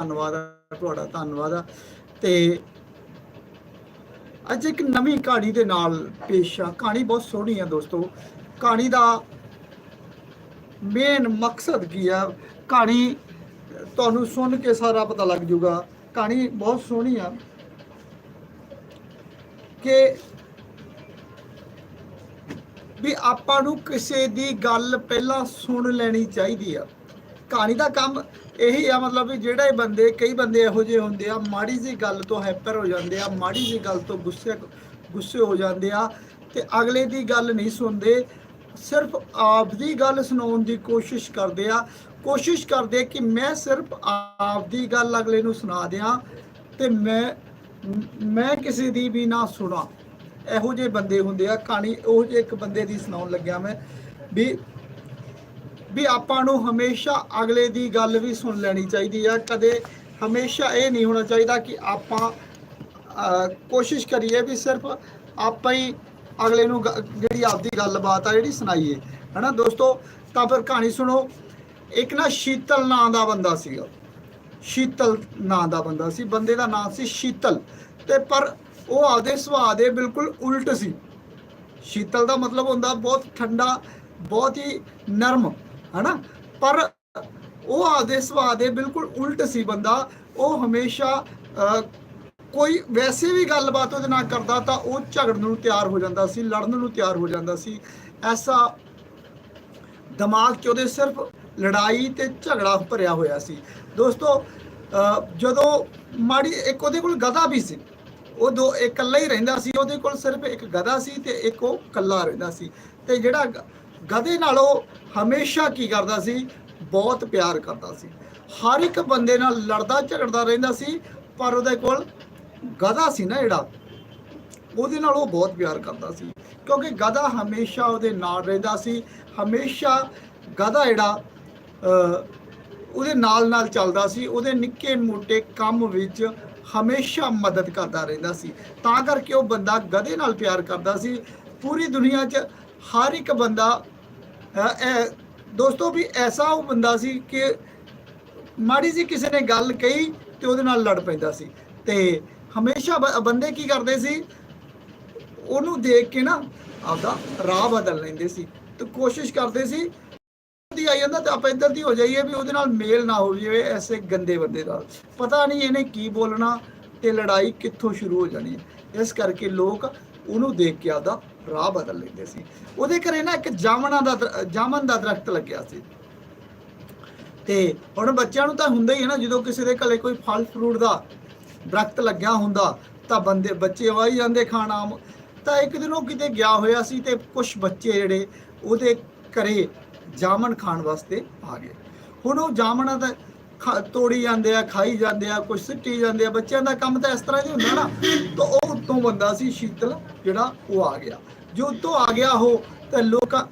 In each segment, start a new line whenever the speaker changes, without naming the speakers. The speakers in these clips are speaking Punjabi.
ਧੰਨਵਾਦ ਤੁਹਾਡਾ, ਧੰਨਵਾਦ ਆ। ਤੇ ਅੱਜ ਇੱਕ ਨਵੀਂ ਕਹਾਣੀ ਦੇ ਨਾਲ ਪੇਸ਼ ਆ। ਕਹਾਣੀ ਬਹੁਤ ਸੋਹਣੀ ਆ ਦੋਸਤੋ। ਕਹਾਣੀ ਦਾ ਮੇਨ ਮਕਸਦ ਕੀ ਆ? ਕਹਾਣੀ ਤੁਹਾਨੂੰ ਸੁਣ ਕੇ ਸਾਰਾ ਪਤਾ ਲੱਗ ਜਾਊਗਾ। ਕਹਾਣੀ ਬਹੁਤ ਸੋਹਣੀ ਆ ਕਿ ਵੀ ਆਪਾਂ ਨੂੰ ਕਿਸੇ ਦੀ ਗੱਲ ਪਹਿਲਾਂ ਸੁਣ ਲੈਣੀ ਚਾਹੀਦੀ ਆ। ਕਹਾਣੀ ਦਾ ਕੰਮ ਇਹੀ ਆ ਮਤਲਬ ਵੀ ਜਿਹੜੇ ਬੰਦੇ, ਕਈ ਬੰਦੇ ਇਹੋ ਜਿਹੇ ਹੁੰਦੇ ਆ, ਮਾੜੀ ਜੀ ਗੱਲ ਤੋਂ ਹੈਪਰ ਹੋ ਜਾਂਦੇ ਆ, ਮਾੜੀ ਜੀ ਗੱਲ ਤੋਂ ਗੁੱਸੇ ਗੁੱਸੇ ਹੋ ਜਾਂਦੇ ਆ ਤੇ ਅਗਲੇ ਦੀ ਗੱਲ ਨਹੀਂ ਸੁਣਦੇ। ਸਿਰਫ ਆਪ ਦੀ ਗੱਲ ਸੁਣਾਉਣ ਦੀ ਕੋਸ਼ਿਸ਼ ਕਰਦੇ ਆ। ਕੋਸ਼ਿਸ਼ ਕਰਦੇ ਕਿ ਮੈਂ ਸਿਰਫ ਆਪ ਦੀ ਗੱਲ ਅਗਲੇ ਨੂੰ ਸੁਣਾ ਦਿਆਂ ਤੇ ਮੈਂ ਮੈਂ ਕਿਸੇ ਦੀ ਵੀ ਨਾ ਸੁਣਾ। ਇਹੋ ਜਿਹੇ ਬੰਦੇ ਹੁੰਦੇ ਆ। ਕਹਾਣੀ ਉਹ ਜਿਹੇ ਇੱਕ ਬੰਦੇ ਦੀ ਸੁਣਾਉਣ ਲੱਗਿਆ ਮੈਂ ਵੀ ਵੀ ਆਪਾਂ ਨੂੰ ਹਮੇਸ਼ਾ ਅਗਲੇ ਦੀ ਗੱਲ ਵੀ ਸੁਣ ਲੈਣੀ ਚਾਹੀਦੀ ਆ। ਕਦੇ ਹਮੇਸ਼ਾ ਇਹ ਨਹੀਂ ਹੋਣਾ ਚਾਹੀਦਾ ਕਿ ਆਪਾਂ ਕੋਸ਼ਿਸ਼ ਕਰੀਏ ਵੀ ਸਿਰਫ ਆਪਾਂ ਹੀ ਅਗਲੇ ਨੂੰ ਗ- ਜਿਹੜੀ ਆਪਦੀ ਗੱਲਬਾਤ ਆ ਜਿਹੜੀ ਸੁਣਾਈਏ। ਹਨਾ ਦੋਸਤੋ, ਤਾਂ ਫਿਰ ਕਹਾਣੀ ਸੁਣੋ। ਇੱਕ ਨਾ ਸ਼ੀਤਲ ਨਾਂ ਦਾ ਬੰਦਾ ਸੀਗਾ। ਸ਼ੀਤਲ ਨਾਂ ਦਾ ਬੰਦਾ ਸੀ। ਬੰਦੇ ਦਾ ਨਾਮ ਸੀ ਸ਼ੀਤਲ। ਤੇ ਪਰ ਉਹ ਆਪਦੇ ਸੁਭਾਅ ਦੇ ਬਿਲਕੁਲ ਉਲਟ ਸੀ। ਸ਼ੀਤਲ ਦਾ ਮਤਲਬ ਹੁੰਦਾ ਬਹੁਤ ਠੰਡਾ, ਬਹੁਤ ਹੀ ਨਰਮ। ਹਨਾ? ਪਰ ਉਹ ਆਪਦੇ ਸੁਭਾਅ ਦੇ ਬਿਲਕੁਲ ਉਲਟ ਸੀ ਬੰਦਾ। ਉਹ ਹਮੇਸ਼ਾ ਕੋਈ ਵੈਸੇ ਵੀ ਗੱਲਬਾਤ ਉਹਦੇ ਨਾਲ ਕਰਦਾ ਤਾਂ ਉਹ ਝਗੜਨ ਨੂੰ ਤਿਆਰ ਹੋ ਜਾਂਦਾ ਸੀ, ਲੜਨ ਨੂੰ ਤਿਆਰ ਹੋ ਜਾਂਦਾ ਸੀ। ਐਸਾ ਦਿਮਾਗ 'ਚ ਉਹਦੇ ਸਿਰਫ ਲੜਾਈ ਤੇ ਝਗੜਾ ਭਰਿਆ ਹੋਇਆ ਸੀ। ਦੋਸਤੋ ਜਦੋਂ ਮਾੜੀ, ਇੱਕ ਉਹਦੇ ਕੋਲ ਗਧਾ ਵੀ ਸੀ। ਉਹ ਦੋ ਇਕੱਲਾ ਹੀ ਰਹਿੰਦਾ ਸੀ। ਉਹਦੇ ਕੋਲ ਸਿਰਫ ਇੱਕ ਗਧਾ ਸੀ ਤੇ ਇੱਕ ਉਹ ਇਕੱਲਾ ਰਹਿੰਦਾ ਸੀ। ਤੇ ਜਿਹੜਾ ਗਧੇ ਨਾਲੋਂ ਹਮੇਸ਼ਾ ਕੀ ਕਰਦਾ ਸੀ? ਬਹੁਤ ਪਿਆਰ ਕਰਦਾ ਸੀ। ਹਰ ਇੱਕ ਬੰਦੇ ਨਾਲ ਲੜਦਾ, ਝਗੜਦਾ ਰਹਿੰਦਾ ਸੀ, ਪਰ ਉਹਦੇ ਕੋਲ ਗਧਾ ਸੀ ਨਾ ਜਿਹੜਾ, ਉਹਦੇ ਨਾਲ ਉਹ ਬਹੁਤ ਪਿਆਰ ਕਰਦਾ ਸੀ। ਕਿਉਂਕਿ ਗਧਾ ਹਮੇਸ਼ਾ ਉਹਦੇ ਨਾਲ ਰਹਿੰਦਾ ਸੀ, ਹਮੇਸ਼ਾ ਗਧਾ ਜਿਹੜਾ ਉਹਦੇ ਨਾਲ ਨਾਲ ਚੱਲਦਾ ਸੀ, ਉਹਦੇ ਨਿੱਕੇ ਮੋਟੇ ਕੰਮ ਵਿੱਚ ਹਮੇਸ਼ਾ ਮਦਦ ਕਰਦਾ ਰਹਿੰਦਾ ਸੀ। ਤਾਂ ਕਰਕੇ ਉਹ ਬੰਦਾ ਗਧੇ ਨਾਲ ਪਿਆਰ ਕਰਦਾ ਸੀ। ਪੂਰੀ ਦੁਨੀਆ 'ਚ ਹਰ ਇੱਕ ਬੰਦਾ ਦੋਸਤੋ ਵੀ ਐਸਾ ਉਹ ਬੰਦਾ ਸੀ ਕਿ ਮਾੜੀ ਜੀ ਕਿਸੇ ਨੇ ਗੱਲ ਕਹੀ ਤੇ ਉਹਦੇ ਨਾਲ ਲੜ ਪੈਂਦਾ ਸੀ। ਤੇ ਹਮੇਸ਼ਾ ਬ- ਬੰਦੇ ਕੀ ਕਰਦੇ ਸੀ, ਉਹਨੂੰ ਦੇਖ ਕੇ ਨਾ ਆਪਦਾ ਰਾਹ ਬਦਲ ਲੈਂਦੇ ਸੀ ਤੇ ਕੋਸ਼ਿਸ਼ ਕਰਦੇ ਸੀ, ਦੀ ਆਈ ਜਾਂਦਾ ਤਾਂ ਆਪਾਂ ਇੱਧਰ ਦੀ ਹੋ ਜਾਈਏ ਵੀ ਉਹਦੇ ਨਾਲ ਮੇਲ ਨਾ ਹੋ ਜਾਵੇ ਐਸੇ ਗੰਦੇ ਬੰਦੇ ਨਾਲ ਪਤਾ ਨਹੀਂ ਇਹਨੇ ਕੀ ਬੋਲਣਾ ਤੇ ਲੜਾਈ ਕਿੱਥੋਂ ਸ਼ੁਰੂ ਹੋ ਜਾਣੀ ਹੈ। ਇਸ ਕਰਕੇ ਲੋਕ ਉਹਨੂੰ ਦੇਖ ਕੇ ਆਪਦਾ ਰਾਹ ਬਦਲ ਲੈਂਦੇ ਸੀ। ਉਹਦੇ ਘਰੇ ਨਾ ਇੱਕ ਜਾਮਣਾ ਦਾ ਦਰ- ਜਾਮਨ ਦਾ ਦਰਖਤ ਲੱਗਿਆ ਸੀ। ਤੇ ਹੁਣ ਬੱਚਿਆਂ ਨੂੰ ਤਾਂ ਹੁੰਦਾ ਹੀ ਹੈ ਨਾ, ਜਦੋਂ ਕਿਸੇ ਦੇ ਘਰੇ ਕੋਈ ਫਲ ਫਰੂਟ ਦਾ ਦਰਖਤ ਲੱਗਿਆ ਹੁੰਦਾ, ਤਾਂ ਬੰਦੇ, ਬੱਚੇ ਵਾਈ ਜਾਂਦੇ ਖਾਣ ਆਮ। ਤਾਂ ਇੱਕ ਦਿਨ ਉਹ ਕਿਤੇ ਗਿਆ ਹੋਇਆ ਸੀ ਤੇ ਕੁਝ ਬੱਚੇ ਜਿਹੜੇ, ਉਹਦੇ ਘਰੇ ਜਾਮਨ ਖਾਣ ਵਾਸਤੇ ਆ ਗਏ। ਹੁਣ ਉਹ ਜਾਮਣਾ ਦਾ ਤੋੜੀ ਜਾਂਦੇ ਆ, ਖਾਈ ਜਾਂਦੇ ਆ ਕੁਝ ਸਿੱਟੀ ਜਾਂਦੇ ਆ। ਬੱਚਿਆਂ ਦਾ ਕੰਮ ਤਾਂ ਇਸ ਤਰ੍ਹਾਂ ਹੀ ਹੁੰਦਾ ਨਾ। ਤਾਂ ਉਹ ਉੱਤੋਂ ਬੰਦਾ ਸੀ ਸ਼ੀਤਲ, ਜਿਹੜਾ ਉਹ ਆ ਗਿਆ। ਜੋ ਉੱਤੋਂ ਆ ਗਿਆ ਉਹ, ਤੇ ਲੋਕਾਂ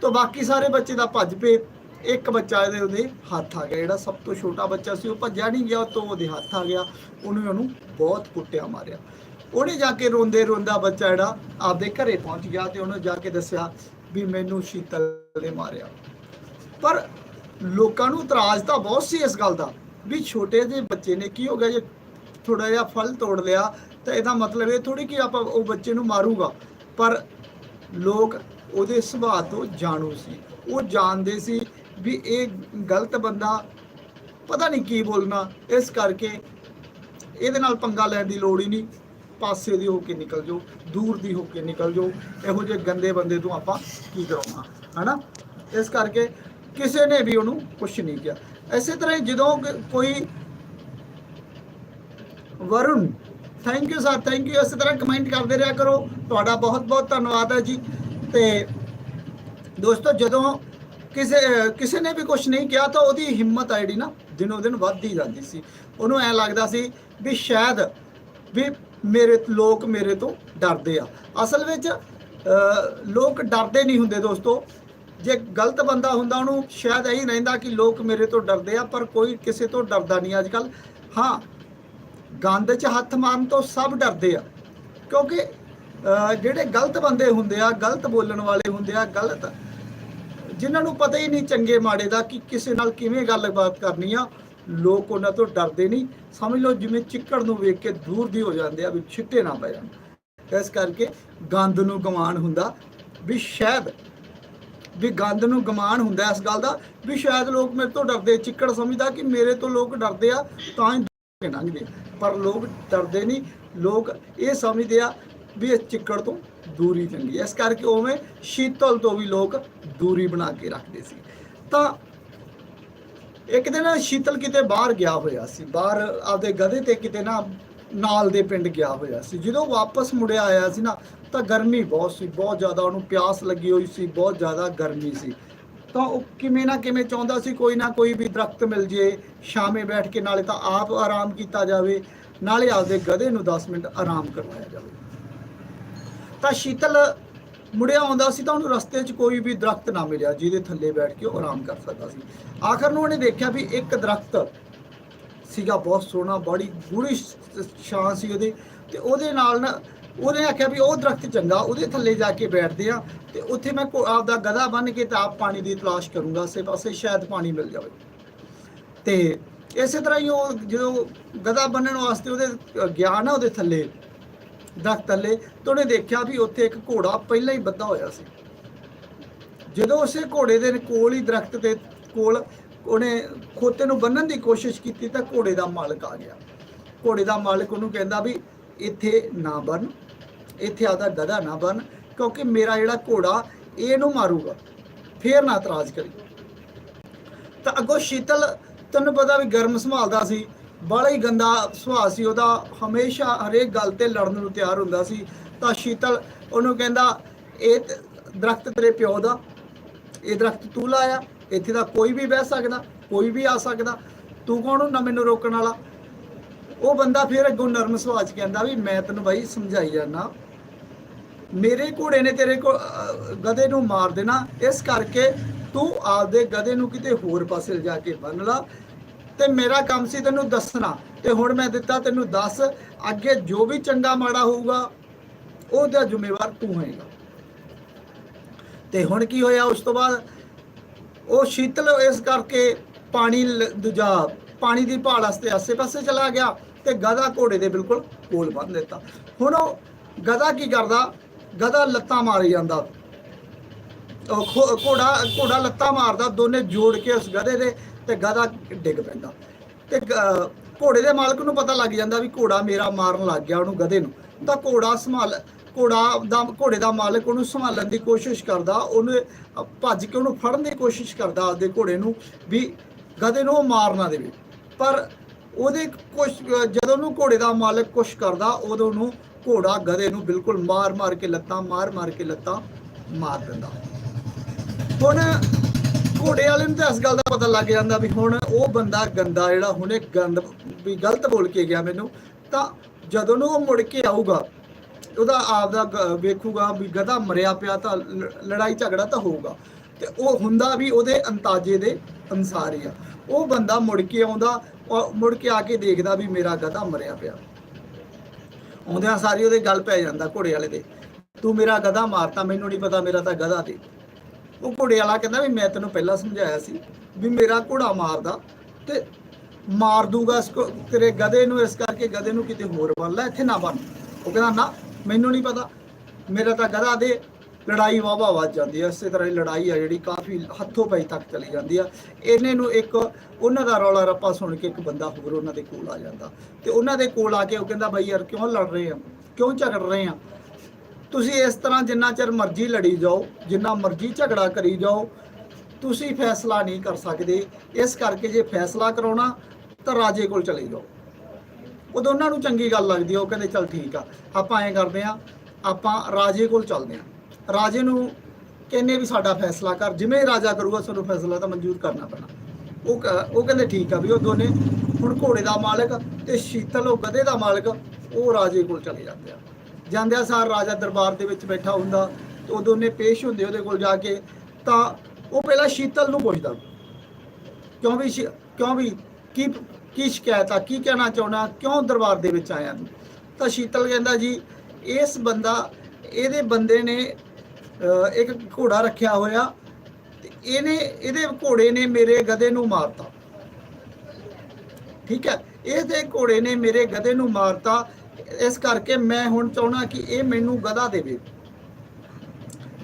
ਤੋਂ ਬਾਕੀ ਸਾਰੇ ਬੱਚੇ ਦਾ ਭੱਜ ਪਏ। ਇੱਕ ਬੱਚਾ ਇਹਦੇ ਉਹਦੇ ਹੱਥ ਆ ਗਿਆ, ਜਿਹੜਾ ਸਭ ਤੋਂ ਛੋਟਾ ਬੱਚਾ ਸੀ, ਉਹ ਭੱਜਿਆ ਨਹੀਂ ਗਿਆ ਤੋਂ ਉਹਦੇ ਹੱਥ ਆ ਗਿਆ। ਉਹਨੇ ਉਹਨੂੰ ਬਹੁਤ ਕੁੱਟਿਆ, ਮਾਰਿਆ। ਉਹਨੇ ਜਾ ਕੇ ਰੋਂਦੇ ਰੋਂਦਾ ਬੱਚਾ ਜਿਹੜਾ ਆਪਦੇ ਘਰੇ ਪਹੁੰਚ ਗਿਆ ਤੇ ਉਹਨੇ ਜਾ ਕੇ ਦੱਸਿਆ ਵੀ ਮੈਨੂੰ ਸ਼ੀਤਲ ਨੇ ਮਾਰਿਆ। ਪਰ ਲੋਕਾਂ ਨੂੰ ਇਤਰਾਜ਼ ਤਾਂ ਬਹੁਤ ਸੀ ਇਸ ਗੱਲ ਦਾ ਵੀ ਛੋਟੇ ਜਿਹੇ ਬੱਚੇ ਨੇ ਕੀ ਹੋ ਗਿਆ ਜੇ ਥੋੜਾ ਜਿਹਾ ਫਲ ਤੋੜ ਲਿਆ ਤਾਂ ਇਹਦਾ ਮਤਲਬ ਇਹ ਥੋੜੀ ਕਿ ਆਪਾਂ ਉਹ ਬੱਚੇ ਨੂੰ ਮਾਰੂਗਾ। ਪਰ ਲੋਕ ਉਹਦੇ ਸੁਭਾਅ ਤੋਂ ਜਾਣੂ ਸੀ। ਉਹ ਜਾਣਦੇ ਸੀ ਵੀ ਇਹ ਗਲਤ ਬੰਦਾ ਪਤਾ ਨਹੀਂ ਕੀ ਬੋਲਣਾ। ਇਸ ਕਰਕੇ ਇਹਦੇ ਨਾਲ ਪੰਗਾ ਲੈਣ ਦੀ ਲੋੜ ਹੀ ਨਹੀਂ। ਪਾਸੇ ਦੀ ਹੋ ਕੇ ਨਿਕਲ ਜਾਓ, ਦੂਰ ਦੀ ਹੋ ਕੇ ਨਿਕਲ ਜਾਓ। ਇਹੋ ਜਿਹੇ ਗੰਦੇ ਬੰਦੇ ਤੋਂ ਆਪਾਂ ਕੀ ਕਰਾਉਣਾ, ਹਨਾ? ਇਸ ਕਰਕੇ ਕਿਸੇ ਨੇ ਵੀ ਉਹਨੂੰ ਕੁਝ ਨਹੀਂ ਕਿਹਾ। ਇਸੇ ਤਰ੍ਹਾਂ ਹੀ ਜਦੋਂ ਕੋਈ Varun thank you sir thank you ਇਸੇ ਤਰ੍ਹਾਂ ਕਮੈਂਟ ਕਰਦੇ ਰਿਹਾ ਕਰੋ। ਤੁਹਾਡਾ ਬਹੁਤ ਬਹੁਤ ਧੰਨਵਾਦ ਹੈ ਜੀ। ਤੇ ਦੋਸਤੋ, ਜਦੋਂ ਕਿਸੇ ਕਿਸੇ ਨੇ ਵੀ ਕੁਝ ਨਹੀਂ ਕਿਹਾ ਤਾਂ ਉਹਦੀ ਹਿੰਮਤ ਆ ਜਿਹੜੀ ਨਾ, ਦਿਨੋ ਦਿਨ ਵੱਧਦੀ ਜਾਂਦੀ ਸੀ। ਉਹਨੂੰ ਐ ਲੱਗਦਾ ਸੀ ਵੀ ਸ਼ਾਇਦ ਵੀ ਮੇਰੇ, ਲੋਕ ਮੇਰੇ ਤੋਂ ਡਰਦੇ ਆ। ਅਸਲ ਵਿੱਚ ਲੋਕ ਡਰਦੇ ਨਹੀਂ ਹੁੰਦੇ ਦੋਸਤੋ। ਜੇ ਗਲਤ ਬੰਦਾ ਹੁੰਦਾ, ਉਹਨੂੰ ਸ਼ਾਇਦ ਇਹੀ ਰਹਿੰਦਾ ਕਿ ਲੋਕ ਮੇਰੇ ਤੋਂ ਡਰਦੇ ਆ, ਪਰ ਕੋਈ ਕਿਸੇ ਤੋਂ ਡਰਦਾ ਨਹੀਂ ਅੱਜ ਕੱਲ ਹਾਂ, ਗੰਦ 'ਚ ਹੱਥ ਮਾਰਨ ਤੋਂ ਸਭ ਡਰਦੇ ਆ, ਕਿਉਂਕਿ ਜਿਹੜੇ ਗਲਤ ਬੰਦੇ ਹੁੰਦੇ ਆ, ਗਲਤ ਬੋਲਣ ਵਾਲੇ ਹੁੰਦੇ ਆ, ਗਲਤ, ਜਿਨ੍ਹਾਂ ਨੂੰ ਪਤਾ ਹੀ ਨਹੀਂ ਚੰਗੇ ਮਾੜੇ ਦਾ ਕਿ ਕਿਸੇ ਨਾਲ ਕਿਵੇਂ ਗੱਲਬਾਤ ਕਰਨੀ ਆ, ਲੋਕ ਉਹਨਾਂ ਤੋਂ ਡਰਦੇ ਨਹੀਂ। ਸਮਝ ਲਓ, ਜਿਵੇਂ ਚਿੱਕੜ ਨੂੰ ਵੇਖ ਕੇ ਦੂਰ ਦੀ ਹੋ ਜਾਂਦੇ ਆ, ਵੀ ਛਿੱਟੇ ਨਾ ਪੈ ਜਾਣ। ਇਸ ਕਰਕੇ ਗੰਦ ਨੂੰ ਗਮਾਨ ਹੁੰਦਾ, ਵੀ ਸ਼ਾਇਦ ਵੀ ਗੰਦ ਨੂੰ ਗਮਾਨ ਹੁੰਦਾ ਇਸ ਗੱਲ ਦਾ, ਵੀ ਸ਼ਾਇਦ ਲੋਕ ਮੇਰੇ ਤੋਂ ਡਰਦੇ, ਚਿੱਕੜ ਸਮਝਦਾ ਕਿ ਮੇਰੇ ਤੋਂ ਲੋਕ ਡਰਦੇ ਆ, ਤਾਂ ਹੀ ਲੰਘਦੇ ਪਰ ਲੋਕ ਡਰਦੇ ਨਹੀਂ, ਲੋਕ ਇਹ ਸਮਝਦੇ ਆ ਵੀ ਇਹ ਚਿੱਕੜ ਤੋਂ ਦੂਰੀ ਚੰਗੀ ਹੈ ਇਸ ਕਰਕੇ ਉਵੇਂ ਸ਼ੀਤਲ ਤੋਂ ਵੀ ਲੋਕ ਦੂਰੀ ਬਣਾ ਕੇ ਰੱਖਦੇ ਸੀ। ਤਾਂ ਇੱਕ ਦਿਨ ਸ਼ੀਤਲ ਕਿਤੇ ਬਾਹਰ ਗਿਆ ਹੋਇਆ ਸੀ, ਬਾਹਰ ਆਪਦੇ ਗਧੇ ਤੇ ਕਿਤੇ ਨਾ, ਨਾਲ ਦੇ ਪਿੰਡ ਗਿਆ ਹੋਇਆ ਸੀ। ਜਦੋਂ ਵਾਪਸ ਮੁੜਿਆ ਆਇਆ ਸੀ ਨਾ ਤਾਂ ਗਰਮੀ ਬਹੁਤ ਸੀ, ਬਹੁਤ ਜ਼ਿਆਦਾ ਉਹਨੂੰ ਪਿਆਸ ਲੱਗੀ ਹੋਈ ਸੀ, ਬਹੁਤ ਜ਼ਿਆਦਾ ਗਰਮੀ ਸੀ। ਤਾਂ ਉਹ ਕਿਵੇਂ ਨਾ ਕਿਵੇਂ ਚਾਹੁੰਦਾ ਸੀ ਕੋਈ ਨਾ ਕੋਈ ਵੀ ਦਰਖਤ ਮਿਲ ਜੇ ਸ਼ਾਮੇ ਬੈਠ ਕੇ ਨਾਲੇ ਤਾਂ ਆਪ ਆਰਾਮ ਕੀਤਾ ਜਾਵੇ, ਨਾਲੇ ਆਪਦੇ ਗਧੇ ਨੂੰ 10 ਮਿੰਟ ਆਰਾਮ ਕਰਵਾਇਆ ਜਾਵੇ। ਤਾਂ ਸ਼ੀਤਲ ਮੁੜਿਆ ਆਉਂਦਾ ਸੀ ਤਾਂ ਉਹਨੂੰ ਰਸਤੇ 'ਚ ਕੋਈ ਵੀ ਦਰਖਤ ਨਾ ਮਿਲਿਆ, ਜਿਹਦੇ ਥੱਲੇ ਬੈਠ ਕੇ ਉਹ ਆਰਾਮ ਕਰ ਸਕਦਾ ਸੀ। ਆਖਰ ਨੂੰ ਉਹਨੇ ਦੇਖਿਆ ਵੀ ਇੱਕ ਦਰਖਤ ਸੀਗਾ, ਬਹੁਤ ਸੋਹਣਾ, ਬੜੀ ਗੂੜੀ ਛਾਂ ਸੀ ਉਹਦੇ ਤੇ ਉਹਦੇ ਨਾਲ ਨਾ ਉਹਨੇ ਆਖਿਆ ਵੀ ਉਹ ਦਰਖਤ ਚੰਗਾ ਉਹਦੇ ਥੱਲੇ ਜਾ ਕੇ ਬੈਠਦੇ ਆ ਤੇ ਉੱਥੇ ਮੈਂ ਕੋ- ਆਪਦਾ ਗਧਾ ਬੰਨ ਕੇ ਤਾਂ ਆਪ ਪਾਣੀ ਦੀ ਤਲਾਸ਼ ਕਰੂੰਗਾ ਆਸੇ ਪਾਸੇ ਸ਼ਾਇਦ ਪਾਣੀ ਮਿਲ ਜਾਵੇ। ਤੇ ਇਸੇ ਤਰ੍ਹਾਂ ਹੀ ਉਹ ਜਦੋਂ ਗਧਾ ਬੰਨਣ ਵਾਸਤੇ ਉਹਦੇ ਅ, ਗਿਆ ਨਾ ਉਹਦੇ ਥੱਲੇ ਦਰਖਤ ਥੱਲੇ ਤਾਂ ਉਹਨੇ ਦੇਖਿਆ ਵੀ ਉੱਥੇ ਇੱਕ ਘੋੜਾ ਪਹਿਲਾਂ ਹੀ ਬੱਧਾ ਹੋਇਆ ਸੀ। ਜਦੋਂ ਉਸੇ ਘੋੜੇ ਦੇ ਕੋਲ ਹੀ ਦਰਖਤ ਦੇ ਕੋਲ ਉਹਨੇ ਖੋਤੇ ਨੂੰ ਬੰਨਣ ਦੀ ਕੋਸ਼ਿਸ਼ ਕੀਤੀ ਤਾਂ ਘੋੜੇ ਦਾ ਮਾਲਕ ਆ ਗਿਆ। ਘੋੜੇ ਦਾ ਮਾਲਕ ਉਹਨੂੰ ਕਹਿੰਦਾ ਵੀ ਇੱਥੇ ਨਾ ਬੰਨ ਇੱਥੇ ਆਦਾ ਗਧਾ ਨਾ ਬਣ ਕਿਉਂਕਿ ਮੇਰਾ ਜਿਹੜਾ ਘੋੜਾ, ਇਹਨੂੰ ਮਾਰੂਗਾ। ਫੇਰ ਨਾ ਇਤਰਾਜ਼ ਕਰੀ। ਤਾਂ ਅੱਗੋਂ ਸ਼ੀਤਲ, ਤੈਨੂੰ ਪਤਾ ਵੀ ਗਰਮ ਸੰਭਾਲਦਾ ਸੀ ਬੜਾ ਹੀ ਗੰਦਾ ਸੁਭਾਅ ਸੀ ਉਹਦਾ, ਹਮੇਸ਼ਾ ਹਰੇਕ ਗੱਲ ਤੇ ਲੜਨ ਨੂੰ ਤਿਆਰ ਹੁੰਦਾ ਸੀ। ਤਾਂ ਸ਼ੀਤਲ ਉਹਨੂੰ ਕਹਿੰਦਾ, ਇਹ ਦਰਖਤ ਤੇਰੇ ਪਿਓ ਦਾ। ਇਹ ਦਰਖਤ ਤੂੰ ਲਾਇਆ। ਇੱਥੇ ਦਾ ਕੋਈ ਵੀ ਬਹਿ ਸਕਦਾ, ਕੋਈ ਵੀ ਆ ਸਕਦਾ। ਤੂੰ ਕੌਣ ਨਾ ਮੈਨੂੰ ਰੋਕਣ ਵਾਲਾ? ਉਹ ਬੰਦਾ ਫਿਰ ਅੱਗੋਂ ਨਰਮ ਸੁਭਾਅ ਚ ਕਹਿੰਦਾ ਵੀ, ਮੈਂ ਤੈਨੂੰ ਬਾਈ ਸਮਝਾਈ ਜਾਣਾ ਮੇਰੇ ਘੋੜੇ ਨੇ ਤੇਰੇ ਕੋ ਗਧੇ ਨੂੰ ਮਾਰ ਦੇਣਾ। ਇਸ ਕਰਕੇ ਤੂੰ ਆਪਦੇ ਗਧੇ ਨੂੰ ਕਿਤੇ ਹੋਰ ਪਾਸੇ ਲਿਜਾ ਕੇ ਬੰਨ ਲਾ। ਤੇ ਮੇਰਾ ਕੰਮ ਸੀ ਤੈਨੂੰ ਦੱਸਣਾ। ਤੇ ਹੁਣ ਮੈਂ ਦਿੱਤਾ ਤੈਨੂੰ ਦੱਸ। ਅੱਗੇ ਜੋ ਵੀ ਚੰਗਾ ਮਾੜਾ ਹੋਊਗਾ, ਉਹਦਾ ਜ਼ਿੰਮੇਵਾਰ ਤੂੰ ਹੋਏਗਾ। ਤੇ ਹੁਣ ਕੀ ਹੋਇਆ ਉਸ ਤੋਂ ਬਾਅਦ? ਉਹ ਸ਼ੀਤਲ ਇਸ ਕਰਕੇ ਪਾਣੀ ਦੂਜਾ ਪਾਣੀ ਦੀ ਭਾਲ ਵਾਸਤੇ ਆਸੇ-ਪਾਸੇ ਚਲਾ ਗਿਆ ਤੇ ਗਧਾ ਘੋੜੇ ਦੇ ਬਿਲਕੁਲ ਕੋਲ ਬੰਨ ਦਿੱਤਾ। ਹੁਣ ਉਹ ਗਧਾ ਕੀ ਕਰਦਾ? ਗਧਾ ਲੱਤਾਂ ਮਾਰੀ ਜਾਂਦਾ। ਘੋੜਾ ਘੋੜਾ ਲੱਤਾਂ ਮਾਰਦਾ, ਦੋਨੇ ਜੋੜ ਕੇ ਉਸ ਗਧੇ ਦੇ ਤੇ ਗਧਾ ਡਿੱਗ ਪੈਂਦਾ। ਤੇ ਗ- ਘੋੜੇ ਦੇ ਮਾਲਕ ਨੂੰ ਪਤਾ ਲੱਗ ਜਾਂਦਾ ਵੀ ਘੋੜਾ ਮੇਰਾ ਮਾਰਨ ਲੱਗ ਗਿਆ ਉਹਨੂੰ ਗਧੇ ਨੂੰ। ਤਾਂ ਘੋੜਾ ਸੰਭਾਲ, ਘੋੜਾ ਦਾ, ਘੋੜੇ ਦਾ ਮਾਲਕ ਉਹਨੂੰ ਸੰਭਾਲਣ ਦੀ ਕੋਸ਼ਿਸ਼ ਕਰਦਾ, ਉਹਨੇ ਭੱਜ ਕੇ ਉਹਨੂੰ ਫੜਨ ਦੀ ਕੋਸ਼ਿਸ਼ ਕਰਦਾ ਆਪਦੇ ਘੋੜੇ ਨੂੰ ਵੀ ਗਧੇ ਨੂੰ ਉਹ ਮਾਰ ਨਾ ਦੇਵੇ। ਪਰ ਉਹਦੇ ਕੁਛ, ਜਦੋਂ ਉਹਨੂੰ ਘੋੜੇ ਦਾ ਮਾਲਕ ਕੁਛ ਕਰਦਾ, ਉਦੋਂ ਉਹਨੂੰ ਘੋੜਾ ਗਧੇ ਨੂੰ ਬਿਲਕੁਲ ਮਾਰ-ਮਾਰ ਕੇ ਲੱਤਾਂ ਮਾਰ-ਮਾਰ ਕੇ ਲੱਤਾਂ ਮਾਰ ਦਿੰਦਾ। ਹੁਣ ਘੋੜੇ ਵਾਲੇ ਨੂੰ ਤਾਂ ਇਸ ਗੱਲ ਦਾ ਪਤਾ ਲੱਗ ਜਾਂਦਾ ਵੀ ਹੁਣ ਉਹ ਬੰਦਾ ਗੰਦਾ ਜਿਹੜਾ ਹੁਣੇ ਗੰਦ, ਵੀ ਗਲਤ ਬੋਲ ਕੇ ਗਿਆ ਮੈਨੂੰ, ਤਾਂ ਜਦੋਂ ਉਹ ਮੁੜ ਕੇ ਆਊਗਾ, ਉਹਦਾ ਆਪਦਾ ਗ- ਵੇਖੂਗਾ ਵੀ ਗਧਾ ਮਰਿਆ ਪਿਆ ਤਾਂ ਲ- ਲੜਾਈ ਝਗੜਾ ਤਾਂ ਹੋਊਗਾ। ਤੇ ਉਹ ਹੁੰਦਾ ਵੀ ਉਹਦੇ ਅੰਤਾਜੇ ਦੇ ਅਨਸਾਰ ਹੀ ਆ। ਉਹ ਬੰਦਾ ਮੁੜ ਕੇ ਆਉਂਦਾ ਮੁੜ ਕੇ ਆ ਕੇ ਦੇਖਦਾ ਵੀ ਮੇਰਾ ਗਧਾ ਮਰਿਆ ਪਿਆ। ਆਉਂਦਿਆਂ ਸਾਰੀ ਉਹਦੇ ਗੱਲ ਪੈ ਜਾਂਦਾ ਘੋੜੇ ਵਾਲੇ ਦੇ ਤੂੰ ਮੇਰਾ ਗਧਾ ਮਾਰਤਾ, ਮੈਨੂੰ ਨਹੀਂ ਪਤਾ ਮੇਰਾ ਤਾਂ ਗਧਾ ਤੇ। ਉਹ ਘੋੜੇ ਵਾਲਾ ਕਹਿੰਦਾ ਵੀ ਮੈਂ ਤੈਨੂੰ ਪਹਿਲਾਂ ਸਮਝਾਇਆ ਸੀ ਵੀ ਮੇਰਾ ਘੋੜਾ ਮਾਰਦਾ ਤੇ ਮਾਰ ਦੂਗਾ ਇਸ ਤੇਰੇ ਗਧੇ ਨੂੰ, ਇਸ ਕਰਕੇ ਗਧੇ ਨੂੰ ਕਿਤੇ ਹੋਰ ਬੰਨ ਲੈ, ਇੱਥੇ ਨਾ ਬੰਨ। ਉਹ ਕਹਿੰਦਾ, ਨਾ, ਮੈਨੂੰ ਨਹੀਂ ਪਤਾ, ਮੇਰਾ ਤਾਂ ਗਧਾ ਦੇ। ਲੜਾਈ ਵਾਵਾ ਵੱਧ ਜਾਂਦੀ ਹੈ ਇਸੇ ਤਰ੍ਹਾਂ ਹੀ ਲੜਾਈ ਆ ਜਿਹੜੀ ਕਾਫੀ ਹੱਥੋਂ ਪਈ ਤੱਕ ਚਲੀ ਜਾਂਦੀ ਆ। ਇਹਨੇ ਨੂੰ ਇੱਕ, ਉਹਨਾਂ ਦਾ ਰੌਲਾ ਰੱਪਾ ਸੁਣ ਕੇ ਇੱਕ ਬੰਦਾ ਹੋਰ ਉਹਨਾਂ ਦੇ ਕੋਲ ਆ ਜਾਂਦਾ। ਤੇ ਉਹਨਾਂ ਦੇ ਕੋਲ ਆ ਕੇ ਉਹ ਕਹਿੰਦਾ, ਬਾਈ ਯਾਰ ਕਿਉਂ ਲੜ ਰਹੇ ਆ? ਕਿਉਂ ਝਗੜ ਰਹੇ ਆ? ਤੁਸੀਂ ਇਸ ਤਰ੍ਹਾਂ ਜਿੰਨਾ ਚਿਰ ਮਰਜ਼ੀ ਲੜੀ ਜਾਓ, ਜਿੰਨਾ ਮਰਜ਼ੀ ਝਗੜਾ ਕਰੀ ਜਾਓ, ਤੁਸੀਂ ਫੈਸਲਾ ਨਹੀਂ ਕਰ ਸਕਦੇ। ਇਸ ਕਰਕੇ ਜੇ ਫੈਸਲਾ ਕਰਾਉਣਾ, ਤਾਂ ਰਾਜੇ ਕੋਲ ਚਲੇ ਜਾਓ। ਉਹ ਦੋਨਾਂ ਨੂੰ ਚੰਗੀ ਗੱਲ ਲੱਗਦੀ ਆ, ਉਹ ਕਹਿੰਦੇ, ਚਲ ਠੀਕ ਆ, ਆਪਾਂ ਐਂ ਕਰਦੇ ਆ, ਆਪਾਂ ਰਾਜੇ ਕੋਲ ਚੱਲਦੇ ਆ। ਰਾਜੇ ਨੂੰ ਕਹਿੰਨੇ ਵੀ ਸਾਡਾ ਫੈਸਲਾ ਕਰ, ਜਿਵੇਂ ਰਾਜਾ ਕਰੂਗਾ ਸਾਨੂੰ ਫੈਸਲਾ ਤਾਂ ਮਨਜ਼ੂਰ ਕਰਨਾ ਪੈਣਾ। ਉਹ ਕ- ਉਹ ਕਹਿੰਦੇ ਠੀਕ ਆ ਵੀ ਉਹ ਦੋਨੇ, ਹੁਣ ਘੋੜੇ ਦਾ ਮਾਲਕ ਤੇ ਸ਼ੀਤਲ, ਉਹ ਗਧੇ ਦਾ ਮਾਲਕ, ਉਹ ਰਾਜੇ ਕੋਲ ਚਲੇ ਜਾਂਦੇ ਆ। ਜਾਂਦਿਆਂ ਸਾਰ ਰਾਜਾ ਦਰਬਾਰ ਦੇ ਵਿੱਚ ਬੈਠਾ ਹੁੰਦਾ, ਤੇ ਉਹ ਦੋਨੇ ਪੇਸ਼ ਹੁੰਦੇ ਉਹਦੇ ਕੋਲ ਜਾ ਕੇ, ਤਾਂ ਉਹ ਪਹਿਲਾਂ ਸ਼ੀਤਲ ਨੂੰ ਪੁੱਛਦਾ, ਕਿਉਂ ਵੀ ਕਿਉਂ ਵੀ, ਕੀ ਕੀ ਸ਼ਿਕਾਇਤ ਆ, ਕੀ ਕਹਿਣਾ ਚਾਹੁੰਦਾ, ਕਿਉਂ ਦਰਬਾਰ ਦੇ ਵਿੱਚ ਆਇਆ ਤਾਂ ਸ਼ੀਤਲ ਕਹਿੰਦਾ ਜੀ, ਇਸ ਬੰਦਾ, ਇਹਦੇ ਬੰਦੇ ਨੇ ਇੱਕ ਘੋੜਾ ਰੱਖਿਆ ਹੋਇਆ ਤੇ ਇਹਨੇ ਇਹਦੇ ਘੋੜੇ ਨੇ ਮੇਰੇ ਗਧੇ ਨੂੰ ਮਾਰਤਾ। ਠੀਕ ਹੈ? ਇਹਦੇ ਘੋੜੇ ਨੇ ਮੇਰੇ ਗਧੇ ਨੂੰ ਮਾਰਤਾ। ਇਸ ਕਰਕੇ ਮੈਂ ਹੁਣ ਚਾਹਣਾ ਕਿ ਇਹ ਮੈਨੂੰ ਗਧਾ ਦੇਵੇ।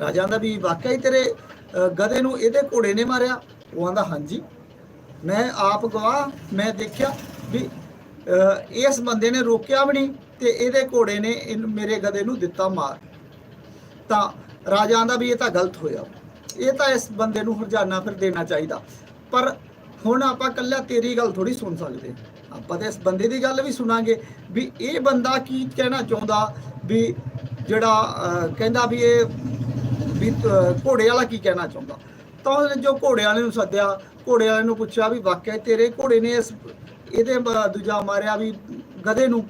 ਰਾਜਾ ਦਾ ਵੀ ਵਾਕਿਆ ਹੀ ਤੇਰੇ ਗਧੇ ਨੂੰ ਇਹਦੇ ਘੋੜੇ ਨੇ ਮਾਰਿਆ। ਉਹ ਆਂਦਾ ਹਾਂਜੀ। ਮੈਂ ਆਪ ਗਵਾਹ ਮੈਂ ਦੇਖਿਆ ਵੀ ਅ, ਇਸ ਬੰਦੇ ਨੇ ਰੋਕਿਆ ਵੀ ਨਹੀਂ ਤੇ ਇਹਦੇ ਘੋੜੇ ਨੇ ਇਹਨੂੰ- ਮੇਰੇ ਗਧੇ ਨੂੰ ਦਿੱਤਾ ਮਾਰ। ਤਾਂ ਰਾਜਾ ਆਂਦਾ ਵੀ ਇਹ ਤਾਂ ਗਲਤ ਹੋਇਆ। ਇਹ ਤਾਂ ਇਸ ਬੰਦੇ ਨੂੰ ਹਰਜਾਨਾ ਫਿਰ ਦੇਣਾ ਚਾਹੀਦਾ। ਪਰ ਹੁਣ ਆਪਾਂ ਕੱਲਾ ਤੇਰੀ ਗੱਲ ਥੋੜੀ ਸੁਣ ਸਕਦੇ। ਆਪਾਂ ਤਾਂ ਇਸ ਬੰਦੇ ਦੀ ਗੱਲ ਵੀ ਸੁਣਾਂਗੇ ਵੀ ਇਹ ਬੰਦਾ ਕੀ ਕਹਿਣਾ ਚਾਹੁੰਦਾ ਵੀ ਜਿਹੜਾ ਕਹਿੰਦਾ ਵੀ ਇਹ ਵੀ ਘੋੜੇ ਵਾਲਾ ਕੀ ਕਹਿਣਾ ਚਾਹੁੰਦਾ। ਤਾਂ ਉਹਨੇ ਜੋ ਘੋੜੇ ਵਾਲੇ ਨੂੰ ਸੱਦਿਆ, ਘੋੜੇ ਵਾਲੇ ਨੂੰ ਪੁੱਛਿਆ ਵੀ ਵਾਕਿਆ ਤੇਰੇ ਘੋੜੇ ਨੇ ਇਸ ਇਹਦੇ ਦੂਜਾ ਮਾਰਿਆ ਵੀ ਗਧੇ ਨੂੰ।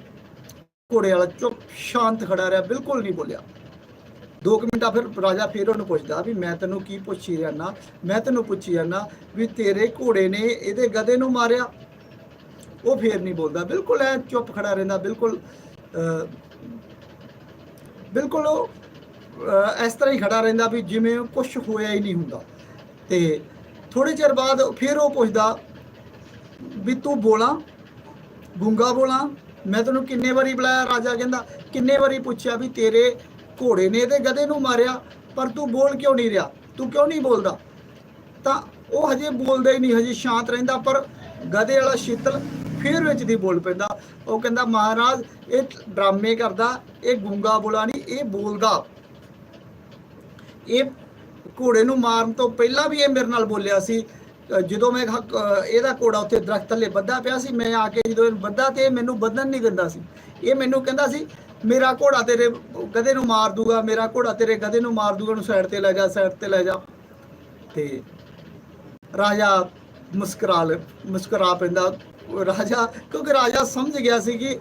ਘੋੜੇ ਵਾਲਾ ਚੁੱਪ ਸ਼ਾਂਤ ਖੜਾ ਰਿਹਾ, ਬਿਲਕੁਲ ਨਹੀਂ ਬੋਲਿਆ। ਦੋ ਕੁ ਮਿੰਟਾਂ ਫਿਰ ਰਾਜਾ ਫਿਰ ਉਹਨੂੰ ਪੁੱਛਦਾ ਵੀ ਮੈਂ ਤੈਨੂੰ ਕੀ ਪੁੱਛੀ ਰਹਿਣਾ ਮੈਂ ਤੈਨੂੰ ਪੁੱਛੀ ਰਹਿਣਾ ਵੀ ਤੇਰੇ ਘੋੜੇ ਨੇ ਇਹਦੇ ਗਧੇ ਨੂੰ ਮਾਰਿਆ। ਉਹ ਫੇਰ ਨਹੀਂ ਬੋਲਦਾ। ਬਿਲਕੁਲ ਐ ਚੁੱਪ ਖੜਾ ਰਹਿੰਦਾ, ਬਿਲਕੁਲ ਬਿਲਕੁਲ ਉਹ ਇਸ ਤਰ੍ਹਾਂ ਹੀ ਖੜਾ ਰਹਿੰਦਾ ਵੀ ਜਿਵੇਂ ਕੁਝ ਹੋਇਆ ਹੀ ਨਹੀਂ ਹੁੰਦਾ। ਤੇ ਥੋੜੇ ਚਿਰ ਬਾਅਦ ਫਿਰ ਉਹ ਪੁੱਛਦਾ ਵੀ ਤੂੰ ਬੋਲਾਂ? ਗੁੰਗਾ ਬੋਲਾਂ? ਮੈਂ ਤੈਨੂੰ ਕਿੰਨੇ ਵਾਰੀ ਬੁਲਾਇਆ? ਰਾਜਾ ਕਹਿੰਦਾ, ਕਿੰਨੇ ਵਾਰੀ ਪੁੱਛਿਆ ਵੀ ਤੇਰੇ ਘੋੜੇ ਨੇ ਇਹਦੇ ਗਧੇ ਨੂੰ ਮਾਰਿਆ, ਪਰ ਤੂੰ ਬੋਲ ਕਿਉਂ ਨਹੀਂ ਰਿਹਾ? ਤੂੰ ਕਿਉਂ ਨਹੀਂ ਬੋਲਦਾ? ਤਾਂ ਉਹ ਹਜੇ ਬੋਲਦਾ ਹੀ ਨਹੀਂ, ਹਜੇ ਸ਼ਾਂਤ ਰਹਿੰਦਾ, ਪਰ ਗਧੇ ਵਾਲਾ ਸ਼ੀਤਲ ਫਿਰ ਵਿੱਚ ਦੀ ਬੋਲ ਪੈਂਦਾ। ਉਹ ਕਹਿੰਦਾ, ਮਹਾਰਾਜ, ਇਹ ਡਰਾਮੇ ਕਰਦਾ, ਇਹ ਗੁੰਗਾ ਬੋਲਾ ਨਹੀਂ, ਇਹ ਬੋਲਦਾ। ਇਹ ਘੋੜੇ ਨੂੰ ਮਾਰਨ ਤੋਂ ਪਹਿਲਾਂ ਵੀ ਇਹ ਮੇਰੇ ਨਾਲ ਬੋਲਿਆ ਸੀ। ਜਦੋਂ ਮੈਂ ਇਹਦਾ ਘੋੜਾ ਉੱਥੇ ਦਰਖਤ ਥੱਲੇ ਬੱਧਾ ਪਿਆ ਸੀ, ਮੈਂ ਆ ਕੇ ਜਦੋਂ ਇਹਨੂੰ ਬੱਧਾ ਤੇ ਇਹ ਮੈਨੂੰ ਬੱਧਣ ਨਹੀਂ ਦਿੰਦਾ ਸੀ। ਇਹ ਮੈਨੂੰ ਕਹਿੰਦਾ ਸੀ ਮੇਰਾ ਘੋੜਾ ਤੇਰੇ ਗਧੇ ਨੂੰ ਮਾਰ ਦੂਗਾ, ਮੇਰਾ ਘੋੜਾ ਤੇਰੇ ਗਧੇ ਨੂੰ ਮਾਰ ਦੂਗਾ, ਉਹਨੂੰ ਸਾਈਡ ਤੇ ਲੈ ਜਾ ਸਾਈਡ ਤੇ ਲੈ ਜਾ। ਤੇ ਰਾਜਾ ਮੁਸਕਰਾ ਲ, ਮੁਸਕਰਾ ਪੈਂਦਾ। ਰਾਜਾ, ਕਿਉਂਕਿ ਰਾਜਾ ਸਮਝ ਗਿਆ ਸੀ ਕਿ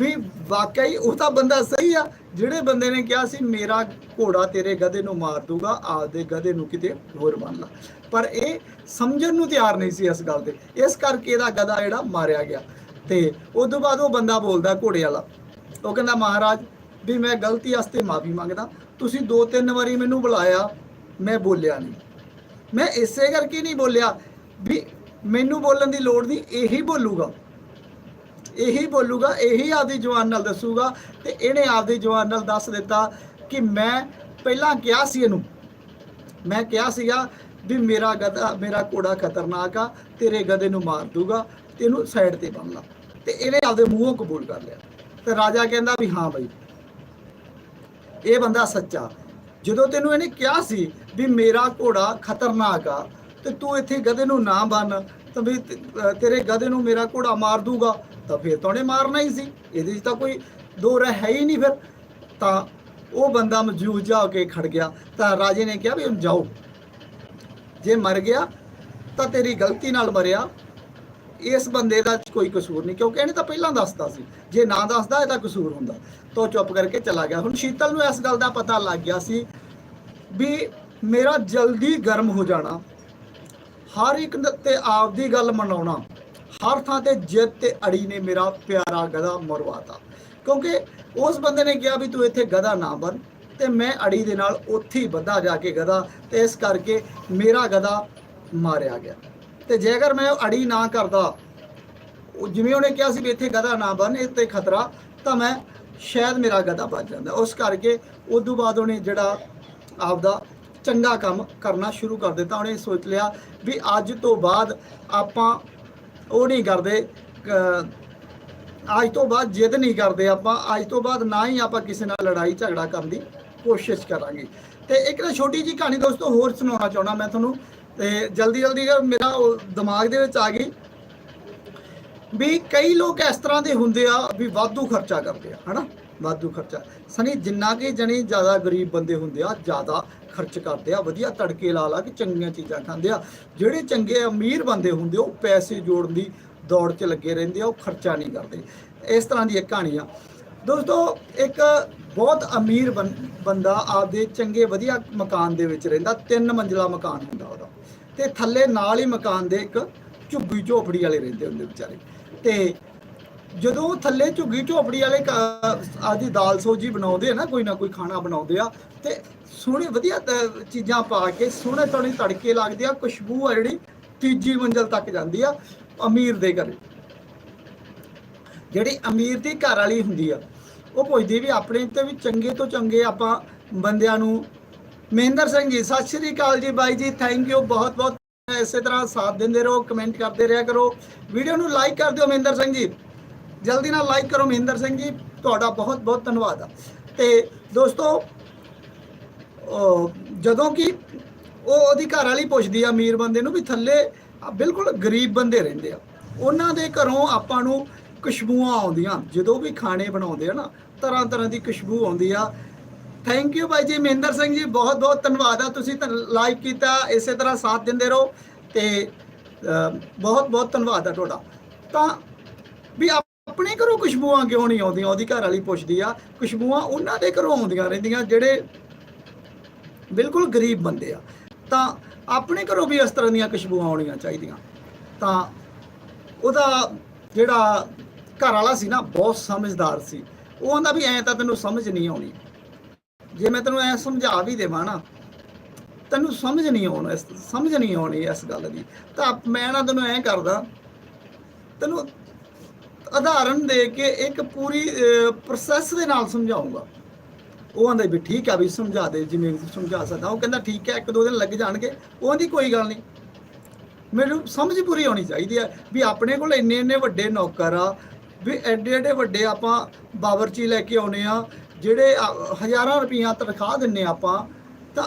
ਵੀ ਵਾਕਈ ਉਹ ਤਾਂ ਬੰਦਾ ਸਹੀ ਆ, ਜਿਹੜੇ ਬੰਦੇ ਨੇ ਕਿਹਾ ਸੀ, ਮੇਰਾ ਘੋੜਾ ਤੇਰੇ ਗਧੇ ਨੂੰ ਮਾਰ ਦੂਗਾ, ਆਪਦੇ ਗਧੇ ਨੂੰ ਕਿਤੇ ਹੋਰ ਬੰਨ ਲਾ। ਪਰ ਇਹ ਸਮਝਣ ਨੂੰ ਤਿਆਰ ਨਹੀਂ ਸੀ ਇਸ ਗੱਲ ਤੇ। ਇਸ ਕਰਕੇ ਇਹਦਾ ਗਧਾ ਜਿਹੜਾ ਮਾਰਿਆ ਗਿਆ। ਤੇ ਉਸ ਤੋਂ ਬਾਅਦ ਉਹ ਬੰਦਾ ਬੋਲਦਾ ਘੋੜੇ ਵਾਲਾ ਉਹ ਕਹਿੰਦਾ, ਮਹਾਰਾਜ, ਵੀ ਮੈਂ ਗਲਤੀ ਵਾਸਤੇ ਮਾਫੀ ਮੰਗਦਾ। ਤੁਸੀਂ ਦੋ ਤਿੰਨ ਵਾਰੀ ਮੈਨੂੰ ਬੁਲਾਇਆ, ਮੈਂ ਬੋਲਿਆ ਨਹੀਂ। ਮੈਂ ਇਸੇ ਕਰਕੇ ਨਹੀਂ ਬੋਲਿਆ ਵੀ ਮੈਨੂੰ ਬੋਲਣ ਦੀ ਲੋੜ ਨਹੀਂ, ਇਹੀ ਬੋਲੂਗਾ। ਇਹੀ ਬੋਲੂਗਾ, ਇਹੀ ਆਪਦੀ ਜਵਾਨ ਨਾਲ ਦੱਸੂਗਾ ਤੇ ਇਹਨੇ ਆਪਦੀ ਜਵਾਨ ਨਾਲ ਦੱਸ ਦਿੱਤਾ ਕਿ ਮੈਂ ਪਹਿਲਾਂ ਕਿਹਾ ਸੀ ਇਹਨੂੰ, ਮੈਂ ਕਿਹਾ ਸੀਗਾ ਵੀ ਮੇਰਾ ਗਧਾ, ਮੇਰਾ ਘੋੜਾ ਖਤਰਨਾਕ ਆ, ਤੇਰੇ ਗਧੇ ਨੂੰ ਮਾਰ ਦੂਗਾ ਤੇ ਇਹਨੂੰ ਸਾਈਡ ਤੇ ਬੰਨ ਲਾ। ਤੇ ਇਹਨੇ ਆਪਦੇ ਮੂੰਹੋਂ ਕਬੂਲ ਕਰ ਲਿਆ। ਤੇ ਰਾਜਾ ਕਹਿੰਦਾ ਵੀ ਹਾਂ ਬਈ। ਇਹ ਬੰਦਾ ਸੱਚਾ। ਜਦੋਂ ਤੈਨੂੰ ਇਹਨੇ ਕਿਹਾ ਸੀ ਵੀ ਮੇਰਾ ਘੋੜਾ ਖਤਰਨਾਕ ਆ, ਤੇ ਤੂੰ ਇੱਥੇ ਗਧੇ ਨੂੰ ਨਾ ਬੰਨ, ਤਾਂ ਵੀ ਤੇਰੇ ਗਧੇ ਨੂੰ ਮੇਰਾ ਘੋੜਾ ਮਾਰ ਦੂਗਾ, ਤਾਂ ਫਿਰ ਤਾਂ ਉਹਨੇ ਮਾਰਨਾ ਹੀ ਸੀ। ਇਹਦੇ 'ਚ ਤਾਂ ਕੋਈ ਦੋ ਰਹਿ ਹੈ ਹੀ ਨਹੀਂ ਫਿਰ। ਤਾਂ ਉਹ ਬੰਦਾ ਮਜੂਜ ਜਾ ਕੇ ਖੜ ਗਿਆ। ਤਾਂ ਰਾਜੇ ਨੇ ਕਿਹਾ ਵੀ ਹੁਣ ਜਾਓ। ਜੇ ਮਰ ਗਿਆ, ਤਾਂ ਤੇਰੀ ਗਲਤੀ ਨਾਲ ਮਰਿਆ। ਇਸ ਬੰਦੇ ਦਾ ਕੋਈ ਕਸੂਰ ਨਹੀਂ, ਕਿਉਂਕਿ ਇਹਨੇ ਤਾਂ ਪਹਿਲਾਂ ਦੱਸਦਾ ਸੀ। ਜੇ ਨਾ ਦੱਸਦਾ, ਇਹਦਾ ਕਸੂਰ ਹੁੰਦਾ। ਤਾਂ ਉਹ ਚੁੱਪ ਕਰਕੇ ਚਲਾ ਗਿਆ। ਹੁਣ ਸ਼ੀਤਲ ਨੂੰ ਇਸ ਗੱਲ ਦਾ ਪਤਾ ਲੱਗ ਗਿਆ ਸੀ ਵੀ ਮੇਰਾ ਜਲਦੀ ਗਰਮ ਹੋ ਜਾਣਾ, ਹਰ ਇੱਕ ਨ- ਤੇ ਆਪਦੀ ਗੱਲ ਮਨਾਉਣਾ, ਹਰ ਥਾਂ ਤੇ ਜਿੱਦ ਤੇ ਅੜੀ ਨੇ ਮੇਰਾ ਪਿਆਰਾ ਗਧਾ ਮਰਵਾਤਾ। ਕਿਉਂਕਿ ਉਸ ਬੰਦੇ ਨੇ ਕਿਹਾ ਵੀ ਤੂੰ ਇੱਥੇ ਗਧਾ ਨਾ ਬਣ ਤੇ ਮੈਂ ਅੜੀ ਦੇ ਨਾਲ ਉੱਥੇ ਹੀ ਵੱਧਾ ਜਾ ਕੇ ਗਧਾ ਤੇ ਇਸ ਕਰਕੇ ਮੇਰਾ ਗਧਾ ਮਾਰਿਆ ਗਿਆ। ਤੇ ਜੇਕਰ ਮੈਂ ਉਹ ਅੜੀ ਨਾ ਕਰਦਾ ਜਿਵੇਂ ਉਹਨੇ ਕਿਹਾ ਸੀ ਵੀ ਇੱਥੇ ਗਧਾ ਨਾ ਬਣ ਇਹ ਤੇ ਖਤਰਾ, ਤਾਂ ਮੈਂ ਸ਼ਾਇਦ ਮੇਰਾ ਗਧਾ ਬਚ ਜਾਂਦਾ। ਉਸ ਕਰਕੇ ਉਦੋਂ ਬਾਅਦ ਉਹਨੇ ਜਿਹੜਾ ਆਪਦਾ ਚੰਗਾ ਕੰਮ ਕਰਨਾ ਸ਼ੁਰੂ ਕਰ ਦਿੱਤਾ। ਉਹਨੇ ਸੋਚ ਲਿਆ ਵੀ ਅੱਜ ਤੋਂ ਬਾਅਦ ਆਪਾਂ ਉਹ ਨਹੀਂ ਕਰਦੇ ਅੱਜ ਤੋਂ ਬਾਅਦ ਜਿੱਦ ਨਹੀਂ ਕਰਦੇ ਆਪਾਂ, ਅੱਜ ਤੋਂ ਬਾਅਦ ਨਾ ਹੀ ਆਪਾਂ ਕਿਸੇ ਨਾਲ ਲੜਾਈ ਝਗੜਾ ਕਰਨ ਦੀ ਕੋਸ਼ਿਸ਼ ਕਰਾਂਗੇ। ਤੇ ਇੱਕ ਨਾ ਛੋਟੀ ਜੀ ਕਹਾਣੀ ਦੋਸਤੋ ਹੋਰ ਸੁਣਾਉਣਾ ਚਾਹੁੰਦਾ ਮੈਂ ਤੁਹਾਨੂੰ। ਤੇ ਜਲਦੀ ਜਲਦੀ ਮੇਰਾ ਉਹ ਦਿਮਾਗ ਦੇ ਵਿੱਚ ਆ ਗਈ ਵੀ ਕਈ ਲੋਕ ਇਸ ਤਰ੍ਹਾਂ ਦੇ ਹੁੰਦੇ ਆ ਵੀ ਵਾਧੂ ਖਰਚਾ ਕਰਦੇ ਆ, ਹਨਾ? ਵਾਧੂ ਖਰਚਾ। ਸਨੀ, ਜਿੰਨਾ ਕਿ ਜਣੀ ਜ਼ਿਆਦਾ ਗਰੀਬ ਬੰਦੇ ਹੁੰਦੇ ਆ, ਜ਼ਿਆਦਾ ਖਰਚ ਕਰਦੇ ਆ, ਵਧੀਆ ਤੜਕੇ ਲਾ ਲਾ ਕੇ ਚੰਗੀਆਂ ਚੀਜ਼ਾਂ ਖਾਂਦੇ ਆ। ਜਿਹੜੇ ਚੰਗੇ ਅਮੀਰ ਬੰਦੇ ਹੁੰਦੇ ਉਹ ਪੈਸੇ ਜੋੜਨ ਦੀ ਦੌੜ 'ਚ ਲੱਗੇ ਰਹਿੰਦੇ ਆ, ਉਹ ਖਰਚਾ ਨਹੀਂ ਕਰਦੇ। ਇਸ ਤਰ੍ਹਾਂ ਦੀ ਇੱਕ ਕਹਾਣੀ ਆ ਦੋਸਤੋ, ਇੱਕ ਬਹੁਤ ਅਮੀਰ ਬੰ- ਬੰਦਾ ਆਪਦੇ ਚੰਗੇ ਵਧੀਆ ਮਕਾਨ ਦੇ ਵਿੱਚ ਰਹਿੰਦਾ, ਤਿੰਨ ਮੰਜ਼ਲਾ ਮਕਾਨ ਹੁੰਦਾ ਉਹਦਾ। ਤੇ ਥੱਲੇ ਨਾਲ ਹੀ ਮਕਾਨ ਦੇ ਇੱਕ ਝੁੱਗੀ ਝੋਪੜੀ ਵਾਲੇ ਰਹਿੰਦੇ ਹੁੰਦੇ ਵਿਚਾਰੇ। ਤੇ ਜਦੋਂ ਥੱਲੇ ਝੁੱਗੀ ਝੋਪੜੀ ਵਾਲੇ ਕ- ਆਦੀ ਦਾਲ ਸੋਜੀ ਬਣਾਉਂਦੇ ਆ ਨਾ, ਕੋਈ ਨਾ ਕੋਈ ਖਾਣਾ ਬਣਾਉਂਦੇ ਆ, ਤੇ ਸੋਹਣੇ ਵਧੀਆ ਚੀਜ਼ਾਂ ਪਾ ਕੇ ਸੋਹਣੇ ਸੋਹਣੇ ਤੜਕੇ ਲੱਗਦੇ ਆ, ਖੁਸ਼ਬੂ ਆ ਜਿਹੜੀ ਤੀਜੀ ਮੰਜ਼ਲ ਤੱਕ ਜਾਂਦੀ ਆ ਅਮੀਰ ਦੇ ਘਰੇ। ਜਿਹੜੀ ਅਮੀਰ ਦੀ ਘਰ ਵਾਲੀ ਹੁੰਦੀ ਆ, ਉਹ ਪੁੱਛਦੀ ਵੀ ਆਪਣੇ ਤੇ ਵੀ ਚੰਗੇ ਤੋਂ ਚੰਗੇ ਆਪਾਂ ਬੰਦਿਆਂ ਨੂੰ ਮਹਿੰਦਰ ਸਿੰਘ ਜੀ, ਸਤਿ ਸ਼੍ਰੀ ਅਕਾਲ ਜੀ ਬਾਈ ਜੀ ਥੈਂਕ ਯੂ ਬਹੁਤ ਬਹੁਤ। ਇਸੇ ਤਰ੍ਹਾਂ ਸਾਥ ਦਿੰਦੇ ਰਹੋ ਕਮੈਂਟ ਕਰਦੇ ਰਿਹਾ ਕਰੋ। ਵੀਡੀਓ ਨੂੰ ਲਾਈਕ ਕਰ ਦਿਓ ਮਹਿੰਦਰ ਸਿੰਘ ਜੀ। ਜਲਦੀ ਨਾਲ ਲਾਈਕ ਕਰੋ ਮਹਿੰਦਰ ਸਿੰਘ ਜੀ, ਤੁਹਾਡਾ ਬਹੁਤ ਬਹੁਤ ਧੰਨਵਾਦ। ਆ ਤੇ ਦੋਸਤੋ ਜਦੋਂ ਕਿ ਉਹ ਉਹਦੀ ਘਰ ਵਾਲੀ ਪੁੱਛਦੀ ਆ ਅਮੀਰ ਬੰਦੇ ਨੂੰ ਵੀ ਥੱਲੇ ਬਿਲਕੁਲ ਗਰੀਬ ਬੰਦੇ ਰਹਿੰਦੇ ਆ। ਉਹਨਾਂ ਦੇ ਘਰੋਂ ਆਪਾਂ ਨੂੰ ਖੁਸ਼ਬੂਆਂ ਆਉਂਦੀਆਂ, ਜਦੋਂ ਵੀ ਖਾਣੇ ਬਣਾਉਂਦੇ ਆ ਨਾ, ਤਰ੍ਹਾਂ ਤਰ੍ਹਾਂ ਦੀ ਖੁਸ਼ਬੂ ਆਉਂਦੀ ਆ। ਥੈਂਕ ਯੂ ਭਾਈ ਜੀ, ਮਹਿੰਦਰ ਸਿੰਘ ਜੀ, ਬਹੁਤ ਬਹੁਤ ਧੰਨਵਾਦ ਆ ਤੁਸੀਂ ਲਾਈਕ ਕੀਤਾ, ਇਸੇ ਤਰ੍ਹਾਂ ਸਾਥ ਦਿੰਦੇ ਰਹੋ ਤੇ ਬਹੁਤ ਬਹੁਤ ਧੰਨਵਾਦ ਆ ਤੁਹਾਡਾ। ਤਾਂ ਵੀ ਆਪਣੇ ਘਰੋਂ ਖੁਸ਼ਬੂਆਂ ਕਿਉਂ ਨਹੀਂ ਆਉਂਦੀਆਂ? ਉਹਦੀ ਘਰ ਵਾਲੀ ਪੁੱਛਦੀ ਆ, ਖੁਸ਼ਬੂਆਂ ਉਹਨਾਂ ਦੇ ਘਰੋਂ ਆਉਂਦੀਆਂ ਰਹਿੰਦੀਆਂ ਜਿਹੜੇ ਬਿਲਕੁਲ ਗਰੀਬ ਬੰਦੇ ਆ। ਤਾਂ ਆਪਣੇ ਘਰੋਂ ਵੀ ਇਸ ਤਰ੍ਹਾਂ ਦੀਆਂ ਖੁਸ਼ਬੂਆਂ ਆਉਣੀਆਂ ਚਾਹੀਦੀਆਂ। ਤਾਂ ਉਹਦਾ ਜਿਹੜਾ ਘਰ ਵਾਲਾ ਸੀ ਨਾ, ਬਹੁਤ ਸਮਝਦਾਰ ਸੀ। ਉਹ ਆਂਦਾ ਵੀ ਐ ਤਾਂ ਤੈਨੂੰ ਸਮਝ ਨਹੀਂ ਆਉਣੀ। ਜੇ ਮੈਂ ਤੈਨੂੰ ਐ ਸਮਝਾ ਵੀ ਦੇਵਾਂ ਨਾ, ਤੈਨੂੰ ਸਮਝ ਨਹੀਂ ਆਉਣਾ, ਇਸ ਸਮਝ ਨਹੀਂ ਆਉਣੀ ਇਸ ਗੱਲ ਦੀ। ਤਾਂ ਮੈਂ ਨਾ ਤੈਨੂੰ ਐ ਕਰਦਾ, ਤੈਨੂੰ ਉਦਾਹਰਨ ਦੇ ਕੇ ਇੱਕ ਪੂਰੀ ਪ੍ਰੋਸੈਸ ਦੇ ਨਾਲ ਸਮਝਾਉਂਗਾ। ਉਹ ਆਂਦਾ ਵੀ ਠੀਕ ਆ ਵੀ ਸਮਝਾ ਦੇ, ਜਿਵੇਂ ਸਮਝਾ ਸਕਦਾ। ਉਹ ਕਹਿੰਦਾ ਠੀਕ ਹੈ ਇੱਕ ਦੋ ਦਿਨ ਲੱਗ ਜਾਣਗੇ, ਉਹਦੀ ਕੋਈ ਗੱਲ ਨਹੀਂ। ਮੈਨੂੰ ਸਮਝ ਪੂਰੀ ਆਉਣੀ ਚਾਹੀਦੀ ਹੈ ਵੀ ਆਪਣੇ ਕੋਲ ਇੰਨੇ ਇੰਨੇ ਵੱਡੇ ਨੌਕਰ ਆ, ਵੀ ਐਡੇ ਐਡੇ ਵੱਡੇ ਆਪਾਂ ਬਾਵਰਚੀ ਲੈ ਕੇ ਆਉਨੇ ਆ ਜਿਹੜੇ ਹਜ਼ਾਰਾਂ ਰੁਪਈਆ ਤਨਖਾਹ ਦਿੰਨੇ ਆਪਾਂ, ਤਾਂ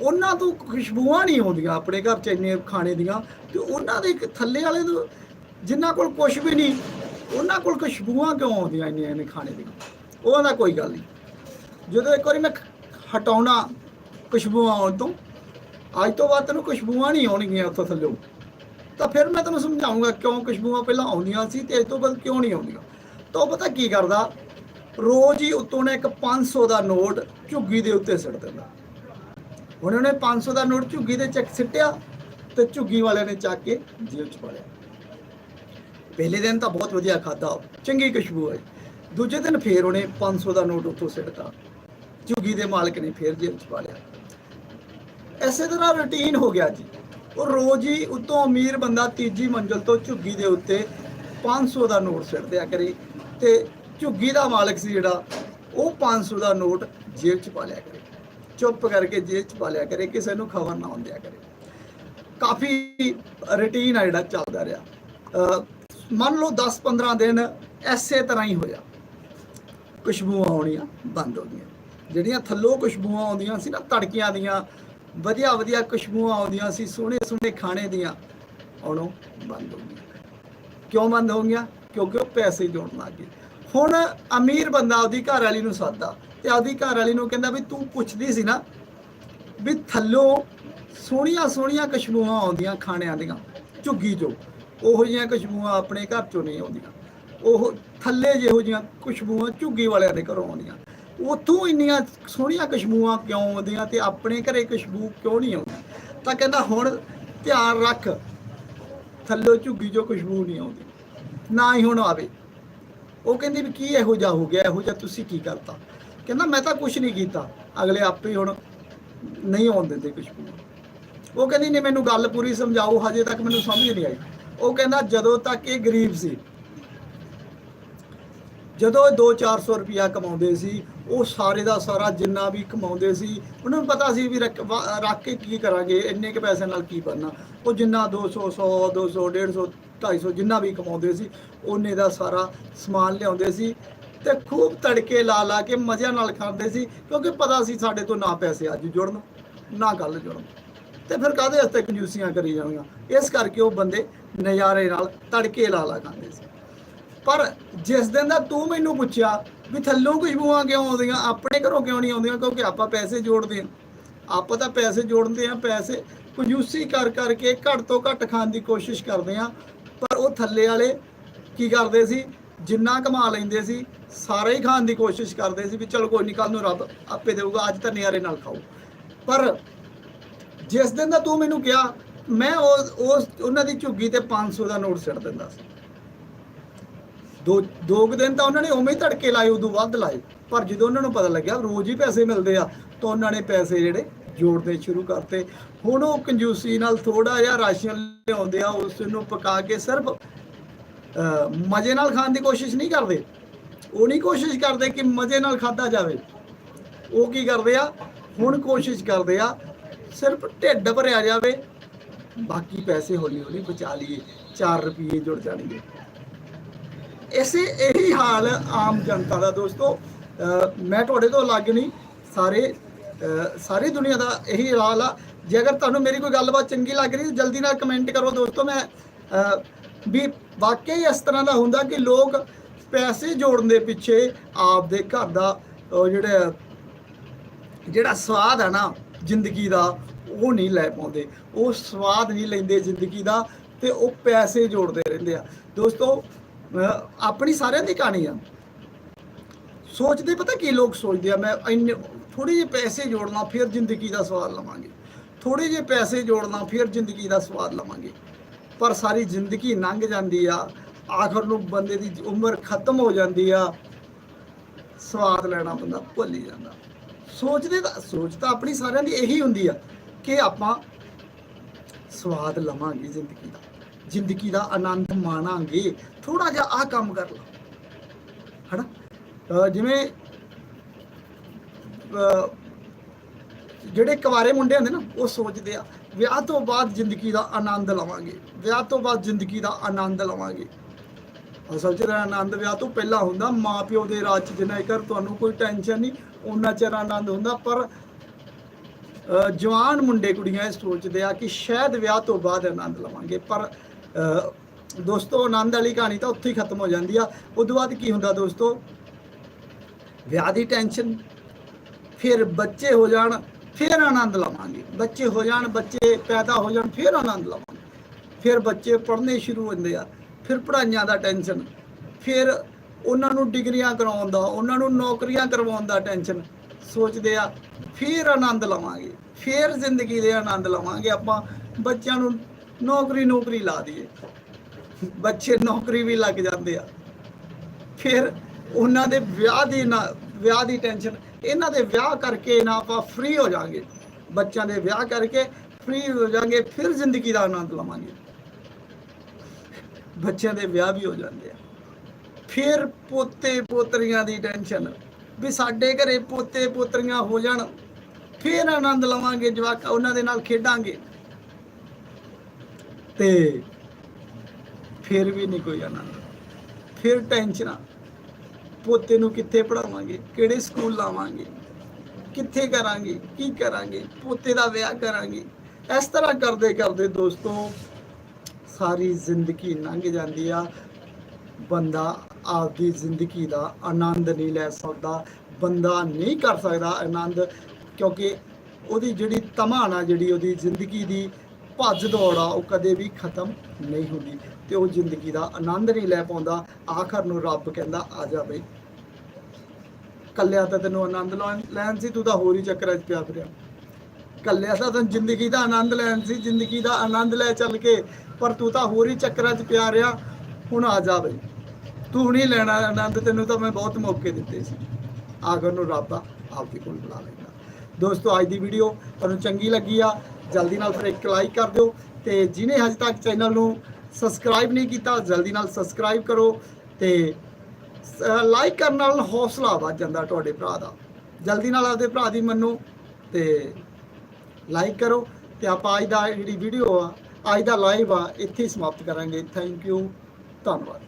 ਉਹਨਾਂ ਤੋਂ ਖੁਸ਼ਬੂਆਂ ਨਹੀਂ ਆਉਂਦੀਆਂ ਆਪਣੇ ਘਰ ਚ ਇੰਨੇ ਖਾਣੇ ਦੀਆਂ। ਤੇ ਉਹਨਾਂ ਦੇ ਇੱਕ ਥੱਲੇ ਵਾਲੇ ਤੋਂ ਜਿਨ੍ਹਾਂ ਕੋਲ ਕੁਝ ਵੀ ਨਹੀਂ, ਉਹਨਾਂ ਕੋਲ ਖੁਸ਼ਬੂਆਂ ਕਿਉਂ ਆਉਂਦੀਆਂ ਇੰਨੀਆਂ ਇੰਨੇ ਖਾਣੇ ਦੀਆਂ? ਉਹਨਾਂ ਦਾ ਕੋਈ ਗੱਲ ਨਹੀਂ। ਜਦੋਂ ਇੱਕ ਵਾਰੀ ਮੈਂ ਹਟਾਉਣਾ ਖੁਸ਼ਬੂਆਂ ਆਉਣ ਤੋਂ, ਅੱਜ ਤੋਂ ਬਾਅਦ ਤੈਨੂੰ ਖੁਸ਼ਬੂਆਂ ਨਹੀਂ ਆਉਣਗੀਆਂ ਉੱਥੋਂ ਥੱਲੇ। ਤਾਂ ਫਿਰ ਮੈਂ ਤੈਨੂੰ ਸਮਝਾਉਂਗਾ ਕਿਉਂ ਖੁਸ਼ਬੂਆਂ ਪਹਿਲਾਂ ਆਉਂਦੀਆਂ ਸੀ ਤੇ ਇਸ ਤੋਂ ਬਾਅਦ ਕਿਉਂ ਨਹੀਂ ਆਉਂਦੀਆਂ। ਤਾਂ ਉਹ ਪਤਾ ਕੀ ਕਰਦਾ? ਰੋਜ਼ ਹੀ ਉੱਤੋਂ ਨੇ ਇੱਕ 500 ਦਾ ਨੋਟ ਝੁੱਗੀ ਦੇ ਉੱਤੇ ਸਿੱਟ ਦਿੰਦਾ ਹੁਣ ਉਹਨੇ 500 ਦਾ ਨੋਟ ਝੁੱਗੀ ਦੇ ਚੱਕ ਸਿੱਟਿਆ ਤੇ ਝੁੱਗੀ ਵਾਲਿਆਂ ਨੇ ਚੱਕ ਕੇ ਜੇਬ 'ਚ ਪਾ ਲਿਆ। ਪਹਿਲੇ ਦਿਨ ਤਾਂ ਬਹੁਤ ਵਧੀਆ ਖਾਦਾ ਚੰਗੀ ਖੁਸ਼ਬੂ ਆਈ। ਦੂਜੇ ਦਿਨ ਫੇਰ ਉਹਨੇ 500 ਦਾ ਨੋਟ ਉੱਥੋਂ ਸਿੱਟਦਾ ਝੁੱਗੀ ਦੇ ਮਾਲਕ ਨੇ ਫੇਰ ਜੇਬ 'ਚ ਪਾ ਲਿਆ। ਐਸੇ ਤਰ੍ਹਾਂ ਰੁਟੀਨ ਹੋ ਗਿਆ ਜੀ। ਉਹ ਰੋਜ਼ ਹੀ ਉਤੋਂ ਅਮੀਰ ਬੰਦਾ ਤੀਜੀ ਮੰਜ਼ਲ ਤੋਂ ਝੁੱਗੀ ਦੇ ਉੱਤੇ 500 ਦਾ ਨੋਟ ਸਿੱਟ ਦਿਆ ਕਰੇ ਤੇ ਝੁੱਗੀ ਦਾ ਮਾਲਕ ਸੀ ਜਿਹੜਾ, ਉਹ 500 ਦਾ ਨੋਟ ਜੇਬ 'ਚ ਪਾ ਲਿਆ ਕਰੇ। ਚੁੱਪ ਕਰਕੇ ਜੇਬ 'ਚ ਪਾ ਲਿਆ ਕਰੇ, ਕਿਸੇ ਨੂੰ ਖਬਰ ਨਾ ਹੁੰਦਿਆ ਕਰੇ। ਕਾਫੀ ਰੁਟੀਨ ਆ ਜਿਹੜਾ ਚੱਲਦਾ ਰਿਹਾ। ਮੰਨ ਲਓ 10-15 ਦਿਨ ਐਸੇ ਤਰ੍ਹਾਂ ਹੀ ਹੋਇਆ। ਖੁਸ਼ਬੂਆਂ ਆਉਣੀਆਂ ਬੰਦ ਹੋ ਗਈਆਂ। ਜਿਹੜੀਆਂ ਥੱਲੋਂ ਖੁਸ਼ਬੂਆਂ ਆਉਂਦੀਆਂ ਸੀ ਨਾ, ਤੜਕੀਆਂ ਦੀਆਂ, ਵਧੀਆ ਵਧੀਆ ਖੁਸ਼ਬੂਆਂ ਆਉਂਦੀਆਂ ਸੀ, ਸੋਹਣੇ ਸੋਹਣੇ ਖਾਣੇ ਦੀਆਂ, ਆਉਣੋਂ ਬੰਦ ਹੋ ਗਈਆਂ। ਕਿਉਂ ਬੰਦ ਹੋ ਗਈਆਂ? ਕਿਉਂਕਿ ਉਹ ਪੈਸੇ ਜੋੜਨ ਲੱਗ ਗਏ। ਹੁਣ ਅਮੀਰ ਬੰਦਾ ਆਪਦੀ ਘਰ ਵਾਲੀ ਨੂੰ ਸੱਦਦਾ ਤੇ ਆਪਦੀ ਘਰ ਵਾਲੀ ਨੂੰ ਕਹਿੰਦਾ ਵੀ ਤੂੰ ਪੁੱਛਦੀ ਸੀ ਨਾ ਵੀ ਥੱਲੋਂ ਸੋਹਣੀਆਂ ਸੋਹਣੀਆਂ ਖੁਸ਼ਬੂਆਂ ਆਉਂਦੀਆਂ ਖਾਣਿਆਂ ਦੀਆਂ, ਝੁੱਗੀ ਚੋਂ। ਉਹੋ ਜਿਹੀਆਂ ਖੁਸ਼ਬੂਆਂ ਆਪਣੇ ਘਰ ਚੋਂ ਨਹੀਂ ਆਉਂਦੀਆਂ। ਉਹ ਥੱਲੇ ਜਿਹੋ ਜਿਹੀਆਂ ਖੁਸ਼ਬੂਆਂ ਝੁੱਗੀ ਵਾਲਿਆਂ ਦੇ ਘਰੋਂ ਆਉਂਦੀਆਂ। ਉੱਥੋਂ ਇੰਨੀਆਂ ਸੋਹਣੀਆਂ ਖੁਸ਼ਬੂਆਂ ਕਿਉਂ ਆਉਂਦੀਆਂ ਤੇ ਆਪਣੇ ਘਰੇ ਖੁਸ਼ਬੂ ਕਿਉਂ ਨਹੀਂ ਆਉਂਦੀ? ਤਾਂ ਕਹਿੰਦਾ ਹੁਣ ਧਿਆਨ ਰੱਖ, ਥੱਲੋਂ ਝੁੱਗੀ ਚੋਂ ਖੁਸ਼ਬੂ ਨਹੀਂ ਆਉਂਦੀ। ਨਾ ਹੀ ਹੁਣ ਆਵੇ। ਉਹ ਕਹਿੰਦੀ ਵੀ ਕੀ ਇਹੋ ਜਿਹਾ ਹੋ ਗਿਆ, ਇਹੋ ਜਿਹਾ ਤੁਸੀਂ ਕੀ ਕਰਤਾ? ਕਹਿੰਦਾ ਮੈਂ ਤਾਂ ਕੁਝ ਨਹੀਂ ਕੀਤਾ। ਅਗਲੇ ਆਪੇ ਹੁਣ ਨਹੀਂ ਆਉਣ ਦਿੰਦੇ ਖੁਸ਼ਬੂ ਉਹ ਕਹਿੰਦੀ, ਨਹੀਂ, ਮੈਨੂੰ ਗੱਲ ਪੂਰੀ ਸਮਝਾਓ, ਹਜੇ ਤੱਕ ਮੈਨੂੰ ਸਮਝ ਨਹੀਂ ਆਈ। ਉਹ ਕਹਿੰਦਾ, ਜਦੋਂ ਤੱਕ ਇਹ ਗਰੀਬ ਸੀ, ਜਦੋਂ ਇਹ 2-400 ਰੁਪਿਆ ਕਮਾਉਂਦੇ ਸੀ ਉਹ ਸਾਰੇ ਦਾ ਸਾਰਾ ਜਿੰਨਾ ਵੀ ਕਮਾਉਂਦੇ ਸੀ, ਉਹਨਾਂ ਨੂੰ ਪਤਾ ਸੀ ਵੀ ਰੱਖ ਰੱਖ ਕੇ ਕੀ ਕਰਾਂਗੇ, ਇੰਨੇ ਕੇ ਪੈਸੇ ਨਾਲ ਕੀ ਕਰਨਾ ਉਹ ਜਿੰਨਾ 200 100 200 150 250 ਜਿੰਨਾ ਵੀ ਕਮਾਉਂਦੇ ਸੀ, ਉਹਨੇ ਦਾ ਸਾਰਾ ਸਮਾਨ ਲਿਆਉਂਦੇ ਸੀ ਤੇ ਖੂਬ ਤੜਕੇ ਲਾ ਲਾ ਕੇ ਮਜ਼ਿਆਂ ਨਾਲ ਖਾਂਦੇ ਸੀ, ਕਿਉਂਕਿ ਪਤਾ ਸੀ ਸਾਡੇ ਤੋਂ ਨਾ ਪੈਸੇ ਅੱਜ ਜੁੜਨ, ਨਾ ਗੱਲ ਜੁੜਨ। ਤੇ ਫਿਰ ਕਾਹਦੇ ਵਾਸਤੇ ਕੰਜੂਸੀਆਂ ਕਰੀ ਜਾਣੀਆਂ? ਇਸ ਕਰਕੇ ਉਹ ਬੰਦੇ ਨਜ਼ਾਰੇ ਨਾਲ ਤੜਕੇ ਲਾ ਲਾ ਖਾਂਦੇ ਸੀ। ਪਰ ਜਿਸ ਦਿਨ ਦਾ ਤੂੰ ਮੈਨੂੰ ਪੁੱਛਿਆ ਵੀ ਥੱਲੋਂ ਖੁਸ਼ਬੂਆਂ ਕਿਉਂ ਆਉਂਦੀਆਂ? ਆਪਣੇ ਘਰੋਂ ਕਿਉਂ ਨਹੀਂ ਆਉਂਦੀਆਂ? ਕਿਉਂਕਿ ਆਪਾਂ ਪੈਸੇ ਜੋੜਦੇ ਹਾਂ। ਆਪਾਂ ਤਾਂ ਪੈਸੇ ਜੋੜਦੇ ਹਾਂ, ਪੈਸੇ ਕੰਜੂਸੀ ਕਰ ਕਰਕੇ ਘੱਟ ਤੋਂ ਘੱਟ ਖਾਣ ਦੀ ਕੋਸ਼ਿਸ਼ ਕਰਦੇ ਹਾਂ। ਪਰ ਉਹ ਥੱਲੇ ਵਾਲੇ ਕੀ ਕਰਦੇ ਸੀ? ਜਿੰਨਾ ਕਮਾ ਲੈਂਦੇ ਸੀ, ਸਾਰੇ ਹੀ ਖਾਣ ਦੀ ਕੋਸ਼ਿਸ਼ ਕਰਦੇ ਸੀ ਵੀ ਚਲੋ ਕੋਈ ਨਹੀਂ ਕੱਲ ਨੂੰ ਰੱਬ ਆਪੇ ਦੇਊਗਾ, ਅੱਜ ਤਾਂ ਨਿਆਰੇ ਨਾਲ ਖਾਓ। ਪਰ ਜਿਸ ਦਿਨ ਦਾ ਤੂੰ ਮੈਨੂੰ ਕਿਹਾ, ਮੈਂ ਉਹ ਉਸ ਉਹਨਾਂ ਦੀ ਝੁੱਗੀ ਤੇ 500 ਦਾ ਨੋਟ ਸਿੱਟ ਦਿੰਦਾ ਸੀ। ਦੋ ਦੋ ਕੁ ਦਿਨ ਤਾਂ ਉਹਨਾਂ ਨੇ ਉਵੇਂ ਹੀ ਧੜਕੇ ਲਾਏ, ਉਦੋਂ ਵੱਧ ਲਾਏ। ਪਰ ਜਦੋਂ ਉਹਨਾਂ ਨੂੰ ਪਤਾ ਲੱਗਿਆ, ਰੋਜ਼ ਹੀ ਪੈਸੇ ਮਿਲਦੇ ਆ, ਤਾਂ ਉਹਨਾਂ ਨੇ ਪੈਸੇ ਜਿਹੜੇ ਜੋੜਨੇ ਸ਼ੁਰੂ ਕਰਤੇ। ਹੁਣ ਉਹ ਕੰਜੂਸੀ ਨਾਲ ਥੋੜਾ ਜਿਹਾ ਰਾਸ਼ਨ ਲਿਆਉਂਦੇ ਆ, ਉਸ ਨੂੰ ਪਕਾ ਕੇ ਸਿਰਫ ਮਜ਼ੇ ਨਾਲ ਖਾਣ ਦੀ ਕੋਸ਼ਿਸ਼ ਨਹੀਂ ਕਰਦੇ। ਉਹ ਨਹੀਂ ਕੋਸ਼ਿਸ਼ ਕਰਦੇ ਕਿ ਮਜ਼ੇ ਨਾਲ ਖਾਦਾ ਜਾਵੇ। ਉਹ ਕੀ ਕਰਦੇ ਆ, ਹੁਣ ਕੋਸ਼ਿਸ਼ ਕਰਦੇ ਆ, ਸਿਰਫ ਢਿੱਡ ਭਰਿਆ ਜਾਵੇ। ਬਾਕੀ ਪੈਸੇ ਹੌਲੀ ਹੌਲੀ ਬਚਾ ਲਈਏ 4 ਰੁਪਏ ਜੁੜ ਜਾਣਗੇ। ਇਸੇ ਇਹੀ ਹਾਲ ਆਮ ਜਨਤਾ ਦਾ ਦੋਸਤੋ। ਮੈਂ ਤੁਹਾਡੇ ਤੋਂ ਅਲੱਗ ਨਹੀਂ, ਸਾਰੇ ਸਾਰੀ ਦੁਨੀਆ ਦਾ ਇਹੀ ਹਾਲ ਆ। ਜੇ ਅਗਰ ਤੁਹਾਨੂੰ ਮੇਰੀ ਕੋਈ ਗੱਲਬਾਤ ਚੰਗੀ ਲੱਗ ਰਹੀ ਤਾਂ ਜਲਦੀ ਨਾਲ ਕਮੈਂਟ ਕਰੋ ਦੋਸਤੋ। ਮੈਂ ਵੀ ਵਾਕਈ ਇਸ ਤਰ੍ਹਾਂ ਦਾ ਹੁੰਦਾ ਕਿ ਲੋਕ ਪੈਸੇ ਜੋੜਨ ਦੇ ਪਿੱਛੇ ਆਪਦੇ ਘਰ ਦਾ ਉਹ ਜਿਹੜਾ ਜਿਹੜਾ ਸਵਾਦ ਹੈ ਨਾ, ਜ਼ਿੰਦਗੀ ਦਾ, ਉਹ ਨਹੀਂ ਲੈ ਪਾਉਂਦੇ। ਉਹ ਸਵਾਦ ਨਹੀਂ ਲੈਂਦੇ ਜ਼ਿੰਦਗੀ ਦਾ ਤੇ ਉਹ ਪੈਸੇ ਜੋੜਦੇ ਰਹਿੰਦੇ ਆ। ਦੋਸਤੋ ਆਪਣੀ ਸਾਰਿਆਂ ਦੀ ਕਹਾਣੀ ਆ। ਸੋਚਦੇ ਪਤਾ ਕੀ ਲੋਕ ਸੋਚਦੇ ਆ, ਮੈਂ ਇੰਨੇ ਥੋੜੇ ਜਿਹੇ ਪੈਸੇ ਜੋੜਨਾ, ਫਿਰ ਜ਼ਿੰਦਗੀ ਦਾ ਸਵਾਦ ਲਵਾਂਗੇ। ਥੋੜੇ ਜਿਹੇ ਪੈਸੇ ਜੋੜਨਾ, ਫਿਰ ਜ਼ਿੰਦਗੀ ਦਾ ਸਵਾਦ ਲਵਾਂਗੇ। ਪਰ ਸਾਰੀ ਜ਼ਿੰਦਗੀ ਲੰਘ ਜਾਂਦੀ ਆ, ਆਖਰ ਨੂੰ ਬੰਦੇ ਦੀ ਉਮਰ ਖਤਮ ਹੋ ਜਾਂਦੀ ਆ। ਸਵਾਦ ਲੈਣਾ ਬੰਦਾ ਭੁੱਲ ਹੀ ਜਾਂਦਾ। ਸੋਚਦੇ ਤਾਂ, ਸੋਚ ਤਾਂ ਆਪਣੀ ਸਾਰਿਆਂ ਦੀ ਇਹੀ ਹੁੰਦੀ ਆ ਕਿ ਆਪਾਂ ਸਵਾਦ ਲਵਾਂਗੇ ਜ਼ਿੰਦਗੀ ਦਾ। ਜ਼ਿੰਦਗੀ ਦਾ ਆਨੰਦ ਮਾਣਾਂਗੇ। ਥੋੜਾ ਜਿਹਾ ਆਹ ਕੰਮ ਕਰ ਲਾ। ਹਨਾ? ਅਹ ਜਿਵੇਂ ਜਿਹੜੇ ਕੁਆਰੇ ਮੁੰਡੇ ਹੁੰਦੇ ਨਾ, ਉਹ ਸੋਚਦੇ ਆ ਵਿਆਹ ਤੋਂ ਬਾਅਦ ਜ਼ਿੰਦਗੀ ਦਾ ਆਨੰਦ ਲਵਾਂਗੇ। ਵਿਆਹ ਤੋਂ ਬਾਅਦ ਜ਼ਿੰਦਗੀ ਦਾ ਆਨੰਦ ਲਵਾਂਗੇ। ਅਸਲ 'ਚ ਆਨੰਦ ਵਿਆਹ ਤੋਂ ਪਹਿਲਾਂ ਹੁੰਦਾ। ਮਾਂ ਪਿਓ ਦੇ ਰਾਜ 'ਚ ਜਿੰਨਾ ਕਰ ਤੁਹਾਨੂੰ ਕੋਈ ਟੈਨਸ਼ਨ ਨਹੀਂ ਉਹਨਾਂ ਚਿਰ ਆਨੰਦ ਹੁੰਦਾ। ਪਰ, ਅਹ ਜਵਾਨ ਮੁੰਡੇ ਕੁੜੀਆਂ ਇਹ ਸੋਚਦੇ ਆ ਕਿ ਸ਼ਾਇਦ ਵਿਆਹ ਤੋਂ ਬਾਅਦ ਆਨੰਦ ਲਵਾਂਗੇ। ਪਰ ਦੋਸਤੋ, ਆਨੰਦ ਵਾਲੀ ਕਹਾਣੀ ਤਾਂ ਉੱਥੇ ਹੀ ਖਤਮ ਹੋ ਜਾਂਦੀ ਆ। ਉਦੋਂ ਬਾਅਦ ਕੀ ਹੁੰਦਾ ਦੋਸਤੋ? ਵਿਆਹ ਦੀ ਟੈਨਸ਼ਨ ਫਿਰ ਬੱਚੇ ਹੋ ਜਾਣ, ਫਿਰ ਆਨੰਦ ਲਵਾਂਗੇ। ਬੱਚੇ ਹੋ ਜਾਣ, ਬੱਚੇ ਪੈਦਾ ਹੋ ਜਾਣ, ਫਿਰ ਆਨੰਦ ਲਵਾਂਗੇ। ਫਿਰ ਬੱਚੇ ਪੜ੍ਹਨੇ ਸ਼ੁਰੂ ਹੁੰਦੇ ਆ, ਫਿਰ ਪੜ੍ਹਾਈਆਂ ਦਾ ਟੈਨਸ਼ਨ ਫਿਰ ਉਹਨਾਂ ਨੂੰ ਡਿਗਰੀਆਂ ਕਰਾਉਣ ਦਾ, ਉਹਨਾਂ ਨੂੰ ਨੌਕਰੀਆਂ ਕਰਵਾਉਣ ਦਾ ਟੈਨਸ਼ਨ ਸੋਚਦੇ ਆ, ਫਿਰ ਆਨੰਦ ਲਵਾਂਗੇ। ਫਿਰ ਜ਼ਿੰਦਗੀ ਦੇ ਆਨੰਦ ਲਵਾਂਗੇ ਆਪਾਂ। ਬੱਚਿਆਂ ਨੂੰ ਨੌਕਰੀ ਨੌਕਰੀ ਲਾ ਦਈਏ। ਬੱਚੇ ਨੌਕਰੀ ਵੀ ਲੱਗ ਜਾਂਦੇ ਆ। ਫਿਰ ਉਹਨਾਂ ਦੇ ਵਿਆਹ ਦੀ ਨਾ, ਵਿਆਹ ਦੀ ਟੈਨਸ਼ਨ ਇਹਨਾਂ ਦੇ ਵਿਆਹ ਕਰਕੇ ਨਾ ਆਪਾਂ ਫ੍ਰੀ ਹੋ ਜਾਾਂਗੇ ਬੱਚਿਆਂ ਦੇ ਵਿਆਹ ਕਰਕੇ ਫ੍ਰੀ ਹੋ ਜਾਾਂਗੇ ਫਿਰ ਜ਼ਿੰਦਗੀ ਦਾ ਆਨੰਦ ਲਵਾਂਗੇ। ਬੱਚਿਆਂ ਦੇ ਵਿਆਹ ਵੀ ਹੋ ਜਾਂਦੇ ਆ। ਫਿਰ ਪੋਤੇ ਪੋਤਰੀਆਂ ਦੀ ਟੈਨਸ਼ਨ ਵੀ ਸਾਡੇ ਘਰੇ ਪੋਤੇ ਪੋਤਰੀਆਂ ਹੋ ਜਾਣ, ਫਿਰ ਆਨੰਦ ਲਵਾਂਗੇ ਜਵਾਕ, ਉਹਨਾਂ ਦੇ ਨਾਲ ਖੇਡਾਂਗੇ। ਤੇ ਫਿਰ ਵੀ ਨਹੀਂ ਕੋਈ ਆਨੰਦ। ਫਿਰ ਟੈਨਸ਼ਨਾਂ। ਪੋਤੇ ਨੂੰ ਕਿੱਥੇ ਪੜਾਵਾਂਗੇ ਕਿਹੜੇ ਸਕੂਲ ਲਾਵਾਂਗੇ? ਕਿੱਥੇ ਕਰਾਂਗੇ? ਕੀ ਕਰਾਂਗੇ? ਪੋਤੇ ਦਾ ਵਿਆਹ ਕਰਾਂਗੇ। ਇਸ ਤਰ੍ਹਾਂ ਕਰਦੇ ਕਰਦੇ ਦੋਸਤੋ, ਸਾਰੀ ਜ਼ਿੰਦਗੀ ਲੰਘ ਜਾਂਦੀ ਆ। ਬੰਦਾ ਆਪਦੀ ਜ਼ਿੰਦਗੀ ਦਾ ਆਨੰਦ ਨਹੀਂ ਲੈ ਸਕਦਾ। ਬੰਦਾ ਨਹੀਂ ਕਰ ਸਕਦਾ ਆਨੰਦ ਕਿਉਂਕਿ ਉਹਦੀ ਜਿਹੜੀ ਤਮਾਨਾ ਜਿਹੜੀ ਉਹਦੀ ਜ਼ਿੰਦਗੀ ਦੀ ਭੱਜ ਦੌੜ ਆ ਉਹ ਕਦੇ ਵੀ ਖਤਮ ਨਹੀਂ ਹੁੰਦੀ ਤੇ ਉਹ ਜ਼ਿੰਦਗੀ ਦਾ ਆਨੰਦ ਨਹੀਂ ਲੈ ਪਾਉਂਦਾ। ਆਖਰ ਨੂੰ ਰੱਬ ਕਹਿੰਦਾ, ਆ ਜਾ ਬਈ। ਕੱਲਿਆ ਤਾਂ ਤੈਨੂੰ ਆਨੰਦ ਲੈਣ ਲੈਣ ਸੀ, ਤੂੰ ਤਾਂ ਹੋਰ ਹੀ ਚੱਕਰਾਂ 'ਚ ਪਿਆ ਫਿਰਿਆ। ਕੱਲਿਆ ਤਾਂ ਤੈਨੂੰ ਜ਼ਿੰਦਗੀ ਦਾ ਆਨੰਦ ਲੈਣ ਸੀ, ਜ਼ਿੰਦਗੀ ਦਾ ਆਨੰਦ ਲੈ ਚੱਲ ਕੇ, ਪਰ ਤੂੰ ਤਾਂ ਹੋਰ ਹੀ ਚੱਕਰਾਂ 'ਚ ਪਿਆ ਰਿਹਾ। ਹੁਣ ਆ ਜਾ ਬਈ। ਤੂੰ ਨਹੀਂ ਲੈਣਾ ਆਨੰਦ, ਤੈਨੂੰ ਤਾਂ ਮੈਂ ਬਹੁਤ ਮੌਕੇ ਦਿੱਤੇ ਸੀ। ਆਖਰ ਨੂੰ ਰੱਬ ਆ ਆਪਦੇ ਕੋਲ ਬੁਲਾ ਲੈਂਦਾ। ਦੋਸਤੋ, ਅੱਜ ਦੀ ਵੀਡੀਓ ਤੁਹਾਨੂੰ ਚੰਗੀ ਲੱਗੀ ਆ। ਜਲਦੀ ਨਾਲ ਫਿਰ ਇੱਕ ਲਾਈਕ ਕਰ ਦਿਓ ਤੇ ਜਿਨੇ ਹਜੇ ਤੱਕ ਚੈਨਲ ਨੂੰ ਸਬਸਕ੍ਰਾਈਬ ਨਹੀਂ ਕੀਤਾ, ਜਲਦੀ ਨਾਲ ਸਬਸਕ੍ਰਾਈਬ ਕਰੋ ਤੇ ਲਾਈਕ ਕਰਨ ਨਾਲ ਹੌਸਲਾ ਵੱਧ ਜਾਂਦਾ ਤੁਹਾਡੇ ਭਰਾ ਦਾ। ਜਲਦੀ ਨਾਲ ਆਪਦੇ ਭਰਾ ਦੀ ਮੰਨੋ ਤੇ ਲਾਈਕ ਕਰੋ ਤੇ ਆਪਾਂ ਅੱਜ ਦਾ ਜਿਹੜੀ ਵੀਡੀਓ ਆ, ਅੱਜ ਦਾ ਲਾਈਵ ਆ, ਇੱਥੇ ਹੀ ਸਮਾਪਤ ਕਰਾਂਗੇ। ਥੈਂਕ ਯੂ ਧੰਨਵਾਦ।